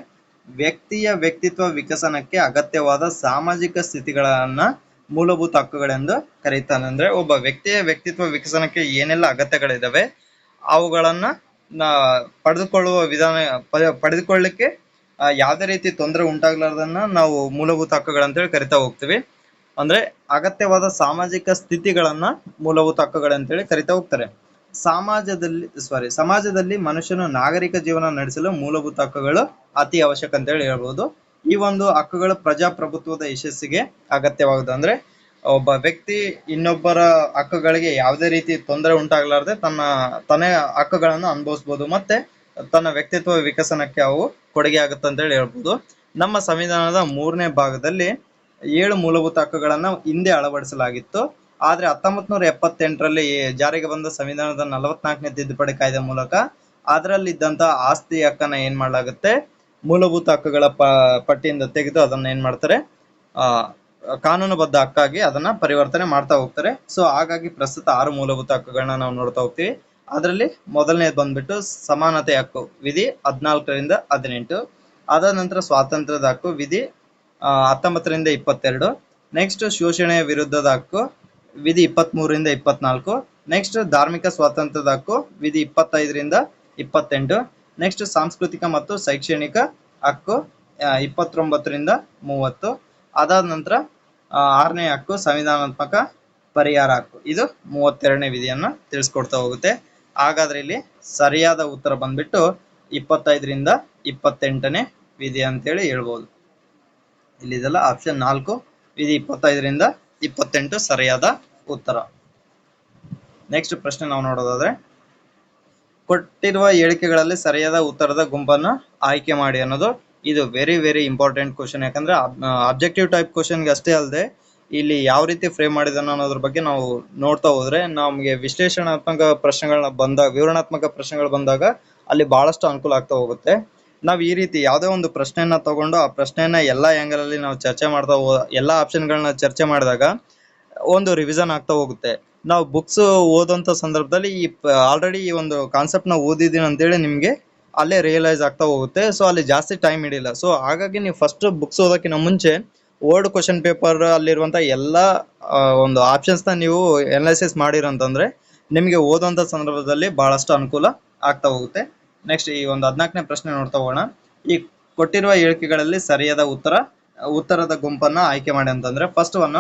ವ್ಯಕ್ತಿಯ ವ್ಯಕ್ತಿತ್ವ ವಿಕಸನಕ್ಕೆ ಅಗತ್ಯವಾದ ಸಾಮಾಜಿಕ ಸ್ಥಿತಿಗಳನ್ನ ಮೂಲಭೂತ ಹಕ್ಕುಗಳೆಂದು ಕರೀತಾನೆ. ಅಂದ್ರೆ ಒಬ್ಬ ವ್ಯಕ್ತಿಯ ವ್ಯಕ್ತಿತ್ವ ವಿಕಸನಕ್ಕೆ ಏನೆಲ್ಲ ಅಗತ್ಯಗಳಿದಾವೆ ಅವುಗಳನ್ನ ಪಡೆದುಕೊಳ್ಳುವ ವಿಧಾನ ಪಡೆದುಕೊಳ್ಳಿಕ್ಕೆ ಯಾವುದೇ ರೀತಿ ತೊಂದರೆ ಉಂಟಾಗ್ಲಾರ್ದನ್ನ ನಾವು ಮೂಲಭೂತ ಹಕ್ಕುಗಳಂತೇಳಿ ಕರಿತಾ ಹೋಗ್ತೀವಿ. ಅಂದ್ರೆ ಅಗತ್ಯವಾದ ಸಾಮಾಜಿಕ ಸ್ಥಿತಿಗಳನ್ನ ಮೂಲಭೂತ ಹಕ್ಕುಗಳಂತೇಳಿ ಕರಿತಾ ಹೋಗ್ತಾರೆ. ಸಮಾಜದಲ್ಲಿ ಸಾರಿ ಸಮಾಜದಲ್ಲಿ ಮನುಷ್ಯನು ನಾಗರಿಕ ಜೀವನ ನಡೆಸಲು ಮೂಲಭೂತ ಹಕ್ಕುಗಳು ಅತಿ ಅವಶ್ಯಕ ಅಂತ ಹೇಳಿ ಹೇಳ್ಬೋದು. ಈ ಒಂದು ಹಕ್ಕುಗಳು ಪ್ರಜಾಪ್ರಭುತ್ವದ ಯಶಸ್ಸಿಗೆ ಅಗತ್ಯವಾಗುದು. ಅಂದ್ರೆ ಒಬ್ಬ ವ್ಯಕ್ತಿ ಇನ್ನೊಬ್ಬರ ಹಕ್ಕುಗಳಿಗೆ ಯಾವುದೇ ರೀತಿ ತೊಂದರೆ ಉಂಟಾಗಲಾರದೆ ತನ್ನ ತನ್ನ ಹಕ್ಕುಗಳನ್ನು ಅನುಭವಿಸಬಹುದು ಮತ್ತೆ ತನ್ನ ವ್ಯಕ್ತಿತ್ವ ವಿಕಸನಕ್ಕೆ ಅವು ಕೊಡುಗೆ ಆಗುತ್ತೆ ಅಂತ ಹೇಳಿ ಹೇಳ್ಬೋದು. ನಮ್ಮ ಸಂವಿಧಾನದ ಮೂರನೇ ಭಾಗದಲ್ಲಿ ಏಳು ಮೂಲಭೂತ ಹಕ್ಕುಗಳನ್ನ ಹಿಂದೆ ಅಳವಡಿಸಲಾಗಿತ್ತು. ಆದ್ರೆ ಹತ್ತೊಂಬತ್ ನೂರ ಎಪ್ಪತ್ತೆಂಟರಲ್ಲಿ ಜಾರಿಗೆ ಬಂದ ಸಂವಿಧಾನದ ನಲವತ್ನಾಲ್ಕನೇ ತಿದ್ದುಪಡಿ ಕಾಯ್ದೆ ಮೂಲಕ ಅದರಲ್ಲಿದ್ದಂತ ಆಸ್ತಿ ಹಕ್ಕನ್ನ ಏನ್ ಮಾಡಲಾಗುತ್ತೆ? ಮೂಲಭೂತ ಹಕ್ಕುಗಳ ಪ, ಪಟ್ಟಿಯಿಂದ ತೆಗೆದು ಅದನ್ನ ಏನ್ ಮಾಡ್ತಾರೆ? ಕಾನೂನುಬದ್ಧ ಹಕ್ಕಾಗಿ ಅದನ್ನ ಪರಿವರ್ತನೆ ಮಾಡ್ತಾ ಹೋಗ್ತಾರೆ. ಸೊ, ಹಾಗಾಗಿ ಪ್ರಸ್ತುತ ಆರು ಮೂಲಭೂತ ಹಕ್ಕುಗಳನ್ನ ನಾವು ನೋಡ್ತಾ ಹೋಗ್ತೀವಿ. ಅದರಲ್ಲಿ ಮೊದಲನೇದು ಬಂದ್ಬಿಟ್ಟು ಸಮಾನತೆ ಹಕ್ಕು, ವಿಧಿ ಹದಿನಾಲ್ಕರಿಂದ ಹದಿನೆಂಟು. ಅದಾದ ನಂತರ ಸ್ವಾತಂತ್ರ್ಯದ ಹಕ್ಕು, ವಿಧಿ ಹತ್ತೊಂಬತ್ತರಿಂದ ಇಪ್ಪತ್ತೆರಡು. ನೆಕ್ಸ್ಟ್ ಶೋಷಣೆಯ ವಿರುದ್ಧದ ಹಕ್ಕು, ವಿಧಿ ಇಪ್ಪತ್ತ್ಮೂರರಿಂದ ಇಪ್ಪತ್ನಾಲ್ಕು. ನೆಕ್ಸ್ಟ್ ಧಾರ್ಮಿಕ ಸ್ವಾತಂತ್ರ್ಯದ ಹಕ್ಕು, ವಿಧಿ ಇಪ್ಪತ್ತೈದರಿಂದ ಇಪ್ಪತ್ತೆಂಟು. ನೆಕ್ಸ್ಟ್ ಸಾಂಸ್ಕೃತಿಕ ಮತ್ತು ಶೈಕ್ಷಣಿಕ ಹಕ್ಕು ಇಪ್ಪತ್ತೊಂಬತ್ತರಿಂದ ಮೂವತ್ತು. ಅದಾದ ನಂತರ ಆರನೇ ಹಕ್ಕು, ಸಂವಿಧಾನಾತ್ಮಕ ಪರಿಹಾರ ಹಕ್ಕು. ಇದು ಮೂವತ್ತೆರಡನೇ ವಿಧಿಯನ್ನು ತಿಳಿಸ್ಕೊಡ್ತಾ ಹೋಗುತ್ತೆ. ಹಾಗಾದ್ರೆ ಇಲ್ಲಿ ಸರಿಯಾದ ಉತ್ತರ ಬಂದ್ಬಿಟ್ಟು ಇಪ್ಪತ್ತೈದರಿಂದ ಇಪ್ಪತ್ತೆಂಟನೇ ವಿಧಿ ಅಂತೇಳಿ ಹೇಳ್ಬೋದು. ಇಲ್ಲಿದೆಲ್ಲ ಆಪ್ಷನ್ ನಾಲ್ಕು, ವಿಧಿ ಇಪ್ಪತ್ತೈದರಿಂದ ಇಪ್ಪತ್ತೆಂಟು ಸರಿಯಾದ ಉತ್ತರ. ನೆಕ್ಸ್ಟ್ ಪ್ರಶ್ನೆ ನಾವು ನೋಡೋದಾದ್ರೆ, ಕೊಟ್ಟಿರುವ ಹೇಳಿಕೆಗಳಲ್ಲಿ ಸರಿಯಾದ ಉತ್ತರದ ಗುಂಪನ್ನು ಆಯ್ಕೆ ಮಾಡಿ ಅನ್ನೋದು ಇದು ವೆರಿ ವೆರಿ ಇಂಪಾರ್ಟೆಂಟ್ ಕ್ವಶನ್ ಯಾಕಂದ್ರೆ ಆಬ್ಜೆಕ್ಟಿವ್ ಟೈಪ್ ಕ್ವಶನ್ಗೆ ಅಷ್ಟೇ ಅಲ್ಲದೆ ಇಲ್ಲಿ ಯಾವ ರೀತಿ ಫ್ರೇಮ್ ಮಾಡಿದಾನ ಅನ್ನೋದ್ರ ಬಗ್ಗೆ ನಾವು ನೋಡ್ತಾ ಹೋದ್ರೆ ನಮಗೆ ವಿಶ್ಲೇಷಣಾತ್ಮಕ ಪ್ರಶ್ನೆಗಳನ್ನ ಬಂದಾಗ, ವಿವರಣಾತ್ಮಕ ಪ್ರಶ್ನೆಗಳು ಬಂದಾಗ ಅಲ್ಲಿ ಬಹಳಷ್ಟು ಅನುಕೂಲ ಆಗ್ತಾ ಹೋಗುತ್ತೆ. ನಾವು ಈ ರೀತಿ ಯಾವುದೇ ಒಂದು ಪ್ರಶ್ನೆಯನ್ನ ತಗೊಂಡು ಆ ಪ್ರಶ್ನೆಯನ್ನ ಎಲ್ಲಾ ಆಂಗಲ್ ಅಲ್ಲಿ ನಾವು ಚರ್ಚೆ ಮಾಡ್ತಾ ಹೋ, ಎಲ್ಲಾ ಆಪ್ಷನ್ಗಳನ್ನ ಚರ್ಚೆ ಮಾಡಿದಾಗ ಒಂದು ರಿವಿಷನ್ ಆಗ್ತಾ ಹೋಗುತ್ತೆ. ನಾವು ಬುಕ್ಸ್ ಓದೋಂಥ ಸಂದರ್ಭದಲ್ಲಿ ಈ ಆಲ್ರೆಡಿ ಈ ಒಂದು ಕಾನ್ಸೆಪ್ಟ್ನ ಓದಿದ್ದೀನಿ ಅಂತೇಳಿ ನಿಮಗೆ ಅಲ್ಲೇ ರಿಯಲೈಸ್ ಆಗ್ತಾ ಹೋಗುತ್ತೆ. ಸೊ ಅಲ್ಲಿ ಜಾಸ್ತಿ ಟೈಮ್ ಹಿಡಿಯಿಲ್ಲ. ಸೊ ಹಾಗಾಗಿ ನೀವು ಫಸ್ಟ್ ಬುಕ್ಸ್ ಓದೋಕ್ಕಿಂತ ಮುಂಚೆ ಓಲ್ಡ್ ಕ್ವಶನ್ ಪೇಪರ್ ಅಲ್ಲಿರುವಂತ ಎಲ್ಲ ಒಂದು ಆಪ್ಷನ್ಸ್ನ ನೀವು ಎನಾಲಿಸಿಸ್ ಮಾಡಿರಂತಂದ್ರೆ ನಿಮಗೆ ಓದುವಂಥ ಸಂದರ್ಭದಲ್ಲಿ ಬಹಳಷ್ಟು ಅನುಕೂಲ ಆಗ್ತಾ ಹೋಗುತ್ತೆ. ನೆಕ್ಸ್ಟ್ ಈ ಒಂದು ಹದಿನಾಲ್ಕನೇ ಪ್ರಶ್ನೆ ನೋಡ್ತಾ ಹೋಗೋಣ. ಈ ಕೊಟ್ಟಿರುವ ಹೇಳಿಕೆಗಳಲ್ಲಿ ಸರಿಯಾದ ಉತ್ತರ, ಉತ್ತರದ ಗುಂಪನ್ನ ಆಯ್ಕೆ ಮಾಡಿ ಅಂತಂದ್ರೆ ಫಸ್ಟ್ ಒನ್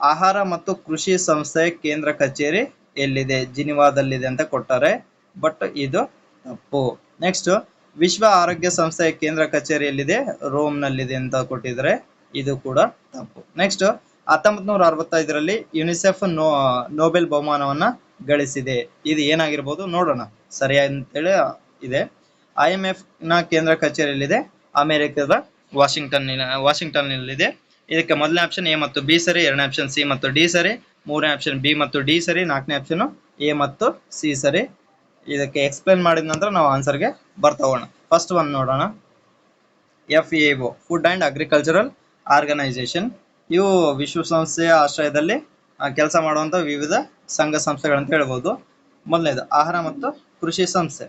ಆಹಾರ ಮತ್ತು ಕೃಷಿ ಸಂಸ್ಥೆಯ ಕೇಂದ್ರ ಕಚೇರಿ ಎಲ್ಲಿದೆ? ಜಿನಿವಾದಲ್ಲಿದೆ ಅಂತ ಕೊಟ್ಟಾರೆ ಬಟ್ ಇದು ತಪ್ಪು. ನೆಕ್ಸ್ಟ್ ವಿಶ್ವ ಆರೋಗ್ಯ ಸಂಸ್ಥೆಯ ಕೇಂದ್ರ ಕಚೇರಿ ಎಲ್ಲಿದೆ? ರೋಮ್ ನಲ್ಲಿದೆ ಅಂತ ಕೊಟ್ಟಿದ್ದಾರೆ. ಇದು ಕೂಡ ತಪ್ಪು. ನೆಕ್ಸ್ಟ್ ಹತ್ತೊಂಬತ್ ನೂರ ಅರವತ್ತೈದರಲ್ಲಿ ಯುನಿಸೆಫ್ ನೋ ನೋಬೆಲ್ ಬಹುಮಾನವನ್ನ ಗಳಿಸಿದೆ. ಇದು ಏನಾಗಿರ್ಬೋದು ನೋಡೋಣ. ಸರಿ ಅಂತೇಳಿ ಇದೆ. ಐ ಎಂ ಎಫ್ನ ಕೇಂದ್ರ ಕಚೇರಿಯಲ್ಲಿದೆ. ಅಮೆರಿಕದ ವಾಷಿಂಗ್ಟನ್ ವಾಷಿಂಗ್ಟನ್ ನಲ್ಲಿದೆ ಇದಕ್ಕೆ ಮೊದಲನೇ ಆಪ್ಷನ್ ಎ ಮತ್ತು ಬಿ ಸರಿ, ಎರಡನೇ ಆಪ್ಷನ್ ಸಿ ಮತ್ತು ಡಿ ಸರಿ, ಮೂರನೇ ಆಪ್ಷನ್ ಬಿ ಮತ್ತು ಡಿ ಸರಿ, ನಾಲ್ಕನೇ ಆಪ್ಷನ್ ಎ ಮತ್ತು ಸಿ ಸರಿ. ಇದಕ್ಕೆ ಎಕ್ಸ್ಪ್ಲೇನ್ ಮಾಡಿದ ನಂತರ ನಾವು ಆನ್ಸರ್ಗೆ ಬರ್ತಾ ಹೋಗೋಣ. ಫಸ್ಟ್ ಒನ್ ನೋಡೋಣ. F A food and agricultural organisation. ಇವು ವಿಶ್ವಸಂಸ್ಥೆಯ ಆಶ್ರಯದಲ್ಲಿ ಕೆಲಸ ಮಾಡುವಂಥ ವಿವಿಧ ಸಂಘ ಸಂಸ್ಥೆಗಳಂತ ಹೇಳ್ಬೋದು. ಮೊದಲನೇದು, ಆಹಾರ ಮತ್ತು ಕೃಷಿ ಸಂಸ್ಥೆ.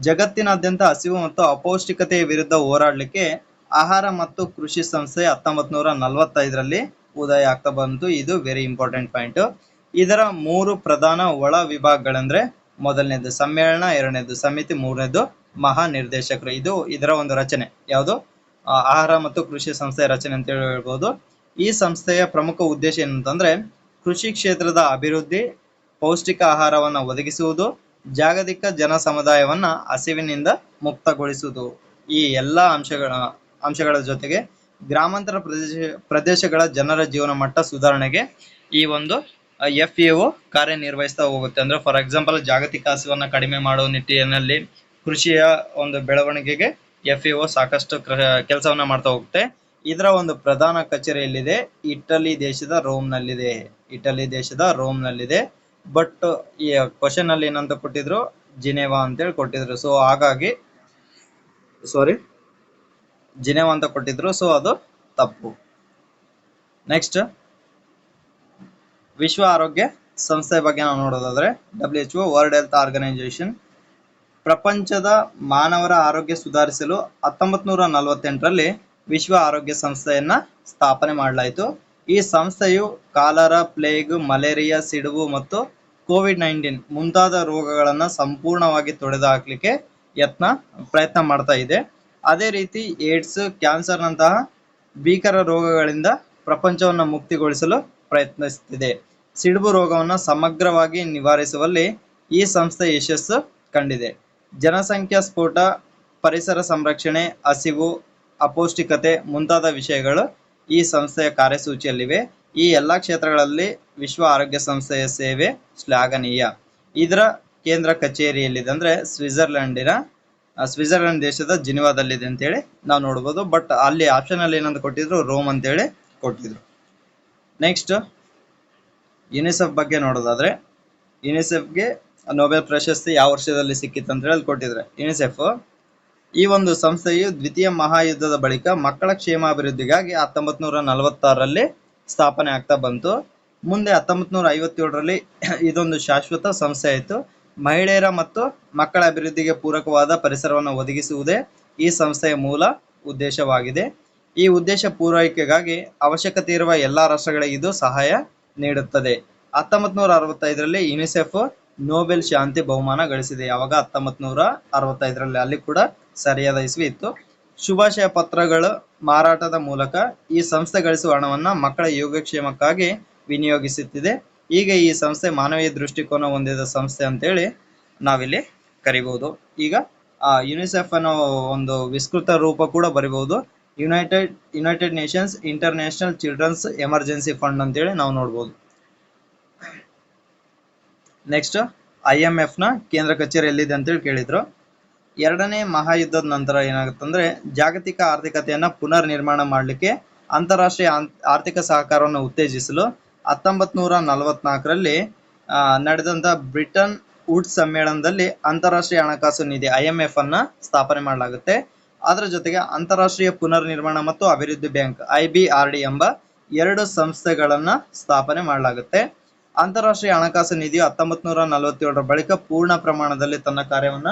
ಜಗತ್ತಿನಾದ್ಯಂತ ಹಸಿವು ಮತ್ತು ಅಪೌಷ್ಟಿಕತೆಯ ವಿರುದ್ಧ ಹೋರಾಡಲಿಕ್ಕೆ ಆಹಾರ ಮತ್ತು ಕೃಷಿ ಸಂಸ್ಥೆ ಹತ್ತೊಂಬತ್ತು ನೂರ ನಲವತ್ತೈದರಲ್ಲಿ ಉದಯ ಆಗ್ತಾ ಬಂತು. ಇದು ವೆರಿ ಇಂಪಾರ್ಟೆಂಟ್ ಪಾಯಿಂಟ್ ಇದರ ಮೂರು ಪ್ರಧಾನ ಒಳ ವಿಭಾಗಗಳಂದ್ರೆ, ಮೊದಲನೇದು ಸಮ್ಮೇಳನ, ಎರಡನೇದು ಸಮಿತಿ, ಮೂರನೇದು ಮಹಾ ನಿರ್ದೇಶಕರು ಇದು ಇದರ ಒಂದು ರಚನೆ. ಯಾವುದು? ಆಹಾರ ಮತ್ತು ಕೃಷಿ ಸಂಸ್ಥೆಯ ರಚನೆ ಅಂತ ಹೇಳಿ ಹೇಳ್ಬೋದು. ಈ ಸಂಸ್ಥೆಯ ಪ್ರಮುಖ ಉದ್ದೇಶ ಏನಂತಂದ್ರೆ ಕೃಷಿ ಕ್ಷೇತ್ರದ ಅಭಿವೃದ್ಧಿ, ಪೌಷ್ಟಿಕ ಆಹಾರವನ್ನು ಒದಗಿಸುವುದು, ಜಾಗತಿಕ ಜನ ಸಮುದಾಯವನ್ನ ಹಸಿವಿನಿಂದ ಮುಕ್ತಗೊಳಿಸುವುದು. ಈ ಎಲ್ಲ ಅಂಶಗಳ ಅಂಶಗಳ ಜೊತೆಗೆ ಗ್ರಾಮಾಂತರ ಪ್ರದೇಶ, ಪ್ರದೇಶಗಳ ಜನರ ಜೀವನ ಮಟ್ಟ ಸುಧಾರಣೆಗೆ ಈ ಒಂದು ಎಫ್ ಎ ಕಾರ್ಯನಿರ್ವಹಿಸ್ತಾ ಹೋಗುತ್ತೆ. ಅಂದ್ರೆ ಫಾರ್ ಎಕ್ಸಾಂಪಲ್ ಜಾಗತಿಕ ಹಸಿವನ್ನ ಕಡಿಮೆ ಮಾಡುವ ನಿಟ್ಟಿನಲ್ಲಿ ಕೃಷಿಯ ಒಂದು ಬೆಳವಣಿಗೆಗೆ ಎಫ್ ಎ ಸಾಕಷ್ಟು ಕೆಲಸವನ್ನ ಮಾಡ್ತಾ ಹೋಗುತ್ತೆ. ಇದರ ಒಂದು ಪ್ರಧಾನ ಕಚೇರಿ ಎಲ್ಲಿದೆ? ಇಟಲಿ ದೇಶದ ರೋಮ್ ನಲ್ಲಿದೆ ಇಟಲಿ ದೇಶದ ರೋಮ್ ನಲ್ಲಿದೆ ಬಟ್ ಈ ಕ್ವಶನ್ ಅಲ್ಲಿ ಏನಂತ ಕೊಟ್ಟಿದ್ರು? ಜಿನೇವಾ ಅಂತೇಳಿ ಕೊಟ್ಟಿದ್ರು. ಸೊ ಹಾಗಾಗಿ ಸಾರಿ ಜಿನೇವಾ ಅಂತ ಕೊಟ್ಟಿದ್ರು. ಸೊ ಅದು ತಪ್ಪು. ನೆಕ್ಸ್ಟ್ ವಿಶ್ವ ಆರೋಗ್ಯ ಸಂಸ್ಥೆ ಬಗ್ಗೆ ನಾವು ನೋಡೋದಾದ್ರೆ W H O world health organisation ಪ್ರಪಂಚದ ಮಾನವರ ಆರೋಗ್ಯ ಸುಧಾರಿಸಲು ಹತ್ತೊಂಬತ್ ನೂರ ನಲವತ್ತೆಂಟರಲ್ಲಿ ವಿಶ್ವ ಆರೋಗ್ಯ ಸಂಸ್ಥೆಯನ್ನ ಸ್ಥಾಪನೆ ಮಾಡಲಾಯಿತು. ಈ ಸಂಸ್ಥೆಯು ಕಾಲರ, ಪ್ಲೇಗ್, ಮಲೇರಿಯಾ, ಸಿಡುಬು ಮತ್ತು ಕೋವಿಡ್ ನೈನ್ಟೀನ್ ಮುಂತಾದ ರೋಗಗಳನ್ನ ಸಂಪೂರ್ಣವಾಗಿ ತೊಡೆದುಹಾಕಲಿಕ್ಕೆ ಯತ್ನ, ಪ್ರಯತ್ನ ಮಾಡ್ತಾ ಇದೆ. ಅದೇ ರೀತಿ ಏಡ್ಸ್, ಕ್ಯಾನ್ಸರ್ನಂತಹ ಭೀಕರ ರೋಗಗಳಿಂದ ಪ್ರಪಂಚವನ್ನು ಮುಕ್ತಿಗೊಳಿಸಲು ಪ್ರಯತ್ನಿಸುತ್ತಿದೆ ಸಿಡುಬು ರೋಗವನ್ನು ಸಮಗ್ರವಾಗಿ ನಿವಾರಿಸುವಲ್ಲಿ ಈ ಸಂಸ್ಥೆ ಯಶಸ್ಸು ಕಂಡಿದೆ. ಜನಸಂಖ್ಯಾ ಸ್ಫೋಟ, ಪರಿಸರ ಸಂರಕ್ಷಣೆ, ಹಸಿವು, ಅಪೌಷ್ಟಿಕತೆ ಮುಂತಾದ ವಿಷಯಗಳು ಈ ಸಂಸ್ಥೆಯ ಕಾರ್ಯಸೂಚಿಯಲ್ಲಿವೆ. ಈ ಎಲ್ಲ ಕ್ಷೇತ್ರಗಳಲ್ಲಿ ವಿಶ್ವ ಆರೋಗ್ಯ ಸಂಸ್ಥೆಯ ಸೇವೆ ಶ್ಲಾಘನೀಯ. ಇದರ ಕೇಂದ್ರ ಕಚೇರಿ ಎಲ್ಲಿದೆ ಅಂದ್ರೆ ಸ್ವಿಟ್ಜರ್ಲೆಂಡಿನ ಸ್ವಿಟ್ಜರ್ಲೆಂಡ್ ದೇಶದ ಜಿನಿವಾದಲ್ಲಿದೆ ಅಂತೇಳಿ ನಾವು ನೋಡ್ಬೋದು. ಬಟ್ ಅಲ್ಲಿ ಆಪ್ಷನ್ ಅಲ್ಲಿ ಏನಂತ ಕೊಟ್ಟಿದ್ರು ರೋಮ್ ಅಂತೇಳಿ ಕೊಟ್ಟಿದ್ರು. ನೆಕ್ಸ್ಟ್, ಯುನಿಸೆಫ್ ಬಗ್ಗೆ ನೋಡೋದಾದ್ರೆ, ಯುನಿಸೆಫ್ಗೆ ನೊಬೆಲ್ ಪ್ರಶಸ್ತಿ ಯಾವ ವರ್ಷದಲ್ಲಿ ಸಿಕ್ಕಿತ್ತು ಅಂತ ಹೇಳಿ ಕೊಟ್ಟಿದ್ರೆ. ಯುನಿಸೆಫ್ ಈ ಒಂದು ಸಂಸ್ಥೆಯು ದ್ವಿತೀಯ ಮಹಾಯುದ್ಧದ ಬಳಿಕ ಮಕ್ಕಳ ಕ್ಷೇಮಾಭಿವೃದ್ಧಿಗಾಗಿ ಹತ್ತೊಂಬತ್ ನೂರ ನಲವತ್ತಾರರಲ್ಲಿ ಸ್ಥಾಪನೆ ಆಗ್ತಾ ಬಂತು. ಮುಂದೆ ಹತ್ತೊಂಬತ್ ನೂರ ಐವತ್ತೇಳರಲ್ಲಿ ಇದೊಂದು ಶಾಶ್ವತ ಸಂಸ್ಥೆ ಆಯಿತು. ಮಹಿಳೆಯರ ಮತ್ತು ಮಕ್ಕಳ ಅಭಿವೃದ್ಧಿಗೆ ಪೂರಕವಾದ ಪರಿಸರವನ್ನು ಒದಗಿಸುವುದೇ ಈ ಸಂಸ್ಥೆಯ ಮೂಲ ಉದ್ದೇಶವಾಗಿದೆ. ಈ ಉದ್ದೇಶ ಪೂರೈಕೆಗಾಗಿ ಅವಶ್ಯಕತೆ ಇರುವ ಎಲ್ಲಾ ರಾಷ್ಟ್ರಗಳಿಗೆ ಇದು ಸಹಾಯ ನೀಡುತ್ತದೆ. ಹತ್ತೊಂಬತ್ ನೂರ ಅರವತ್ತೈದರಲ್ಲಿ ಯುನಿಸೆಫ್ ನೊಬೆಲ್ ಶಾಂತಿ ಬಹುಮಾನ ಗಳಿಸಿದೆ. ಯಾವಾಗ? ಹತ್ತೊಂಬತ್ ನೂರ ಅರವತ್ತೈದರಲ್ಲಿ. ಅಲ್ಲಿ ಕೂಡ ಸರಿಯಾದ ಇಸ್ವಿ ಇತ್ತು. ಶುಭಾಶಯ ಪತ್ರಗಳು ಮಾರಾಟದ ಮೂಲಕ ಈ ಸಂಸ್ಥೆ ಗಳಿಸುವ ಹಣವನ್ನು ಮಕ್ಕಳ ಯೋಗಕ್ಷೇಮಕ್ಕಾಗಿ ವಿನಿಯೋಗಿಸುತ್ತಿದೆ. ಈಗ ಈ ಸಂಸ್ಥೆ ಮಾನವೀಯ ದೃಷ್ಟಿಕೋನ ಹೊಂದಿದ ಸಂಸ್ಥೆ ಅಂತೇಳಿ ನಾವಿಲ್ಲಿ ಕರಿಬಹುದು ಈಗ ಯುನಿಸೆಫ್ ಅನ್ನೋ ಒಂದು ವಿಸ್ತೃತ ರೂಪ ಕೂಡ ಬರಿಬಹುದು united united nations international children's emergency fund ಅಂತೇಳಿ ನಾವು ನೋಡ್ಬೋದು. ನೆಕ್ಸ್ಟ್ ಐ ಎಂ ಎಫ್ನ ಕೇಂದ್ರ ಕಚೇರಿ ಎಲ್ಲಿದೆ ಅಂತೇಳಿ ಕೇಳಿದ್ರು. ಎರಡನೇ ಮಹಾಯುದ್ಧದ ನಂತರ ಏನಾಗುತ್ತಂದ್ರೆ, ಜಾಗತಿಕ ಆರ್ಥಿಕತೆಯನ್ನ ಪುನರ್ ನಿರ್ಮಾಣ ಮಾಡಲಿಕ್ಕೆ ಅಂತಾರಾಷ್ಟ್ರೀಯ ಆರ್ಥಿಕ ಸಹಕಾರವನ್ನು ಉತ್ತೇಜಿಸಲು ಹತ್ತೊಂಬತ್ ನೂರ ನಲವತ್ನಾಲ್ಕರಲ್ಲಿ ನಡೆದಂತ ಬ್ರಿಟನ್ ವುಡ್ ಸಮ್ಮೇಳನದಲ್ಲಿ ಅಂತಾರಾಷ್ಟ್ರೀಯ ಹಣಕಾಸು ನಿಧಿ ಐ ಎಂ ಎಫ್ ಅನ್ನ ಸ್ಥಾಪನೆ ಮಾಡಲಾಗುತ್ತೆ. ಅದರ ಜೊತೆಗೆ ಅಂತಾರಾಷ್ಟ್ರೀಯ ಪುನರ್ ನಿರ್ಮಾಣ ಮತ್ತು ಅಭಿವೃದ್ಧಿ bank I B R D ಎಂಬ ಎರಡು ಸಂಸ್ಥೆಗಳನ್ನ ಸ್ಥಾಪನೆ ಮಾಡಲಾಗುತ್ತೆ. ಅಂತಾರಾಷ್ಟ್ರೀಯ ಹಣಕಾಸು ನಿಧಿಯು ಹತ್ತೊಂಬತ್ ನೂರ ನಲವತ್ತೇಳರ ಬಳಿಕ ಪೂರ್ಣ ಪ್ರಮಾಣದಲ್ಲಿ ತನ್ನ ಕಾರ್ಯವನ್ನ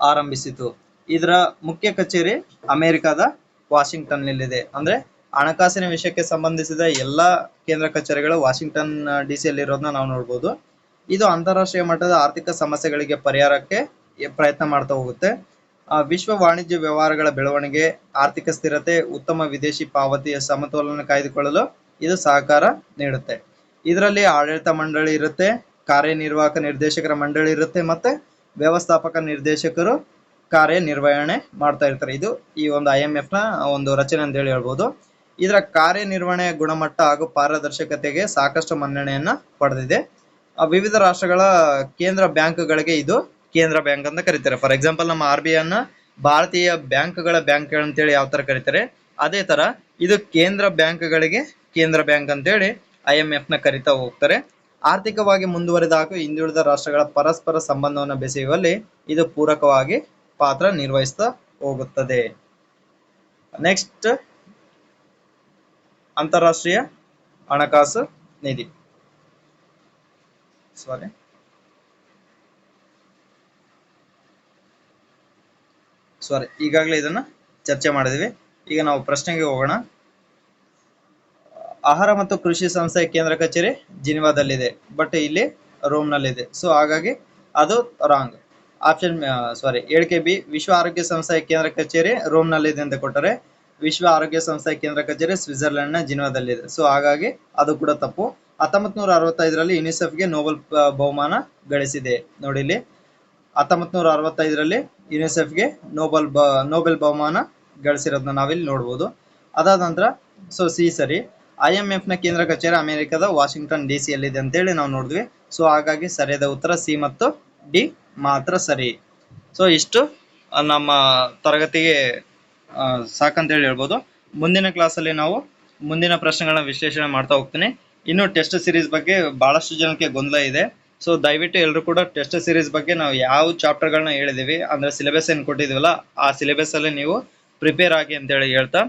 ಆರಂಭಿಸಿತು. ಇದರ ಮುಖ್ಯ ಕಚೇರಿ ಅಮೆರಿಕದ ವಾಷಿಂಗ್ಟನ್ ನಲ್ಲಿದೆ ಅಂದ್ರೆ ಹಣಕಾಸಿನ ವಿಷಯಕ್ಕೆ ಸಂಬಂಧಿಸಿದ ಎಲ್ಲಾ ಕೇಂದ್ರ ಕಚೇರಿಗಳು ವಾಷಿಂಗ್ಟನ್ ಡಿ ಸಿ ಇರೋದನ್ನ ನಾವು ನೋಡ್ಬೋದು. ಇದು ಅಂತಾರಾಷ್ಟ್ರೀಯ ಮಟ್ಟದ ಆರ್ಥಿಕ ಸಮಸ್ಯೆಗಳಿಗೆ ಪರಿಹಾರಕ್ಕೆ ಪ್ರಯತ್ನ ಮಾಡ್ತಾ ಹೋಗುತ್ತೆ. ವಿಶ್ವ ವಾಣಿಜ್ಯ ವ್ಯವಹಾರಗಳ ಬೆಳವಣಿಗೆ, ಆರ್ಥಿಕ ಸ್ಥಿರತೆ, ಉತ್ತಮ ವಿದೇಶಿ ಪಾವತಿಯ ಸಮತೋಲನ ಕಾಯ್ದುಕೊಳ್ಳಲು ಇದು ಸಹಕಾರ ನೀಡುತ್ತೆ. ಇದರಲ್ಲಿ ಆಡಳಿತ ಮಂಡಳಿ ಇರುತ್ತೆ, ಕಾರ್ಯನಿರ್ವಾಹಕ ನಿರ್ದೇಶಕರ ಮಂಡಳಿ ಇರುತ್ತೆ ಮತ್ತೆ ವ್ಯವಸ್ಥಾಪಕ ನಿರ್ದೇಶಕರು ಕಾರ್ಯನಿರ್ವಹಣೆ ಮಾಡ್ತಾ ಇರ್ತಾರೆ. ಇದು ಈ ಒಂದು ಐ ನ ಒಂದು ರಚನೆ ಅಂತ ಹೇಳಿ ಹೇಳ್ಬೋದು. ಇದರ ಕಾರ್ಯನಿರ್ವಹಣೆಯ ಗುಣಮಟ್ಟ ಹಾಗೂ ಪಾರದರ್ಶಕತೆಗೆ ಸಾಕಷ್ಟು ಮನ್ನಣೆಯನ್ನ ಪಡೆದಿದೆ. ವಿವಿಧ ರಾಷ್ಟ್ರಗಳ ಕೇಂದ್ರ ಬ್ಯಾಂಕ್ಗಳಿಗೆ ಇದು ಕೇಂದ್ರ ಬ್ಯಾಂಕ್ ಅಂತ ಕರೀತಾರೆ. ಫಾರ್ ಎಕ್ಸಾಂಪಲ್ ನಮ್ಮ ಆರ್ ಬಿ ಭಾರತೀಯ ಬ್ಯಾಂಕ್ಗಳ ಬ್ಯಾಂಕ್ ಅಂತೇಳಿ ಯಾವ ತರ ಕರೀತಾರೆ. ಅದೇ ತರ ಇದು ಕೇಂದ್ರ ಬ್ಯಾಂಕ್ಗಳಿಗೆ ಕೇಂದ್ರ ಬ್ಯಾಂಕ್ ಅಂತೇಳಿ ಐ ಎಂ ಎಫ್ನ ಕರಿತಾ ಹೋಗ್ತಾರೆ. ಆರ್ಥಿಕವಾಗಿ ಮುಂದುವರೆದ ಹಾಗೂ ಹಿಂದುಳಿದ ರಾಷ್ಟ್ರಗಳ ಪರಸ್ಪರ ಸಂಬಂಧವನ್ನು ಬೆಸೆಯುವಲ್ಲಿ ಇದು ಪೂರಕವಾಗಿ ಪಾತ್ರ ನಿರ್ವಹಿಸ್ತಾ ಹೋಗುತ್ತದೆ. ನೆಕ್ಸ್ಟ್ ಅಂತಾರಾಷ್ಟ್ರೀಯ ಹಣಕಾಸು ನಿಧಿ. ಸಾರಿ ಸಾರಿ ಈಗಾಗಲೇ ಇದನ್ನ ಚರ್ಚೆ ಮಾಡಿದ್ವಿ. ಈಗ ನಾವು ಪ್ರಶ್ನೆಗೆ ಹೋಗೋಣ. ಆಹಾರ ಮತ್ತು ಕೃಷಿ ಸಂಸ್ಥೆಯ ಕೇಂದ್ರ ಕಚೇರಿ ಜಿನಿವಾದಲ್ಲಿದೆ ಬಟ್ ಇಲ್ಲಿ ರೋಮ್ ನಲ್ಲಿದೆ ಸೊ ಹಾಗಾಗಿ ಅದು ರಾಂಗ್ ಆಪ್ಷನ್ ಸಾರಿ ಹೇಳಿಕೆ ಬಿ, ವಿಶ್ವ ಆರೋಗ್ಯ ಸಂಸ್ಥೆಯ ಕೇಂದ್ರ ಕಚೇರಿ ರೋಮ್ ನಲ್ಲಿದೆ ಅಂತ ಕೊಟ್ಟರೆ, ವಿಶ್ವ ಆರೋಗ್ಯ ಸಂಸ್ಥೆಯ ಕೇಂದ್ರ ಕಚೇರಿ ಸ್ವಿಟ್ಜರ್ಲೆಂಡ್ನ ಜಿನಿವಾದಲ್ಲಿದೆ. ಸೊ ಹಾಗಾಗಿ ಅದು ಕೂಡ ತಪ್ಪು. ಹತ್ತೊಂಬತ್ ನೂರ ಅರವತ್ತೈದರಲ್ಲಿ ಯುನಿಸೆಫ್ಗೆ ನೋಬೆಲ್ ಬಹುಮಾನ ಗಳಿಸಿದೆ. ನೋಡಿ ಇಲ್ಲಿ ಹತ್ತೊಂಬತ್ ನೂರ ಅರವತ್ತೈದರಲ್ಲಿ ಯುನಿಸೆಫ್ಗೆ ನೋಬೆಲ್ ಬ, ನೋಬೆಲ್ ಬಹುಮಾನ ಗಳಿಸಿರೋದನ್ನ ನಾವಿಲ್ಲಿ ನೋಡ್ಬೋದು. ಅದಾದ ನಂತರ ಸೊ ಸಿ, ಸರಿ. ಐ ಎಂ ಎಫ್ನ ಕೇಂದ್ರ ಕಚೇರಿ ಅಮೆರಿಕದ ವಾಷಿಂಗ್ಟನ್ ಡಿ ಅಂತ ಅಂತೇಳಿ ನಾವು ನೋಡಿದ್ವಿ. ಸೊ, ಹಾಗಾಗಿ ಸರಿಯಾದ ಉತ್ತರ ಸಿ ಮತ್ತು ಡಿ ಮಾತ್ರ ಸರಿ. ಸೊ, ಇಷ್ಟು ನಮ್ಮ ತರಗತಿಗೆ ಸಾಕಂತೇಳಿ ಹೇಳ್ಬೋದು. ಮುಂದಿನ ಕ್ಲಾಸಲ್ಲಿ ನಾವು ಮುಂದಿನ ಪ್ರಶ್ನೆಗಳನ್ನ ವಿಶ್ಲೇಷಣೆ ಮಾಡ್ತಾ ಹೋಗ್ತೀನಿ. ಇನ್ನು ಟೆಸ್ಟ್ ಸಿರೀಸ್ ಬಗ್ಗೆ ಬಹಳಷ್ಟು ಜನಕ್ಕೆ ಗೊಂದಲ ಇದೆ. ಸೊ, ದಯವಿಟ್ಟು ಎಲ್ಲರೂ ಕೂಡ ಟೆಸ್ಟ್ ಸಿರೀಸ್ ಬಗ್ಗೆ ನಾವು ಯಾವ ಚಾಪ್ಟರ್ಗಳನ್ನ ಹೇಳಿದ್ದೀವಿ, ಅಂದರೆ ಸಿಲೆಬಸ್ ಏನು ಕೊಟ್ಟಿದ್ದೀವಲ್ಲ, ಆ ಸಿಲೆಬಸ್ಸಲ್ಲಿ ನೀವು ಪ್ರಿಪೇರ್ ಆಗಿ ಅಂತೇಳಿ ಹೇಳ್ತಾ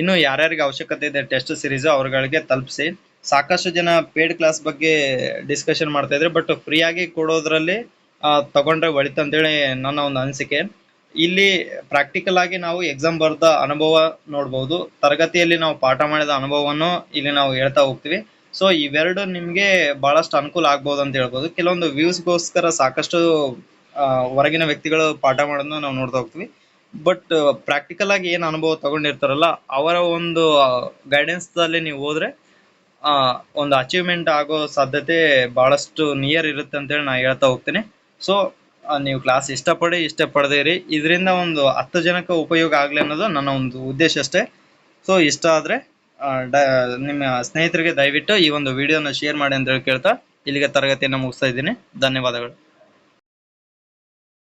ಇನ್ನು ಯಾರ್ಯಾರಿಗೆ ಅವಶ್ಯಕತೆ ಇದೆ ಟೆಸ್ಟ್ ಸಿರೀಸ್ ಅವ್ರಗಳಿಗೆ ತಲುಪಿಸಿ. ಸಾಕಷ್ಟು ಜನ ಪೇಡ್ ಕ್ಲಾಸ್ ಬಗ್ಗೆ ಡಿಸ್ಕಷನ್ ಮಾಡ್ತಾ ಇದ್ರೆ ಬಟ್ ಫ್ರೀ ಆಗಿ ಕೊಡೋದ್ರಲ್ಲಿ ತಗೊಂಡ್ರೆ ಒಳಿತು ಅಂತೇಳಿ ನನ್ನ ಒಂದು ಅನಿಸಿಕೆ. ಇಲ್ಲಿ ಪ್ರಾಕ್ಟಿಕಲ್ ಆಗಿ ನಾವು ಎಕ್ಸಾಮ್ ಬರೆದ ಅನುಭವ ನೋಡಬಹುದು ತರಗತಿಯಲ್ಲಿ ನಾವು ಪಾಠ ಮಾಡಿದ ಅನುಭವವನ್ನು ಇಲ್ಲಿ ನಾವು ಹೇಳ್ತಾ ಹೋಗ್ತೀವಿ. ಸೊ ಇವೆರಡು ನಿಮ್ಗೆ ಬಹಳಷ್ಟು ಅನುಕೂಲ ಆಗ್ಬೋದು ಅಂತ ಹೇಳ್ಬೋದು. ಕೆಲವೊಂದು ವ್ಯೂಸ್ಗೋಸ್ಕರ ಸಾಕಷ್ಟು ಹೊರಗಿನ ವ್ಯಕ್ತಿಗಳು ಪಾಠ ಮಾಡೋದನ್ನ ನಾವು ನೋಡ್ತಾ ಹೋಗ್ತೀವಿ. ಬಟ್ ಪ್ರಾಕ್ಟಿಕಲ್ ಆಗಿ ಏನು ಅನುಭವ ತಗೊಂಡಿರ್ತಾರಲ್ಲ, ಅವರ ಒಂದು ಗೈಡೆನ್ಸ್ ದಲ್ಲಿ ನೀವು ಹೋದ್ರೆ ಒಂದು ಅಚೀವ್ಮೆಂಟ್ ಆಗೋ ಸಾಧ್ಯತೆ ಬಹಳಷ್ಟು ನಿಯರ್ ಇರುತ್ತೆ ಅಂತೇಳಿ ನಾನು ಹೇಳ್ತಾ ಹೋಗ್ತೀನಿ. ಸೊ ನೀವು ಕ್ಲಾಸ್ ಇಷ್ಟಪಡಿ, ಇಷ್ಟಪಡದೇ ಇರಿ. ಇದರಿಂದ ಒಂದು ಹತ್ತು ಜನಕ್ಕೆ ಉಪಯೋಗ ಆಗಲಿ ಅನ್ನೋದು ನನ್ನ ಒಂದು ಉದ್ದೇಶ ಅಷ್ಟೇ. ಸೊ ಇಷ್ಟ ಆದರೆ ನಿಮ್ಮ ಸ್ನೇಹಿತರಿಗೆ ದಯವಿಟ್ಟು ಈ ಒಂದು ವಿಡಿಯೋನ ಶೇರ್ ಮಾಡಿ ಅಂತ ಹೇಳಿ ಕೇಳ್ತಾ ಇಲ್ಲಿಗೆ ತರಗತಿಯನ್ನು ಮುಗಿಸ್ತಾ ಇದ್ದೀನಿ. ಧನ್ಯವಾದಗಳು.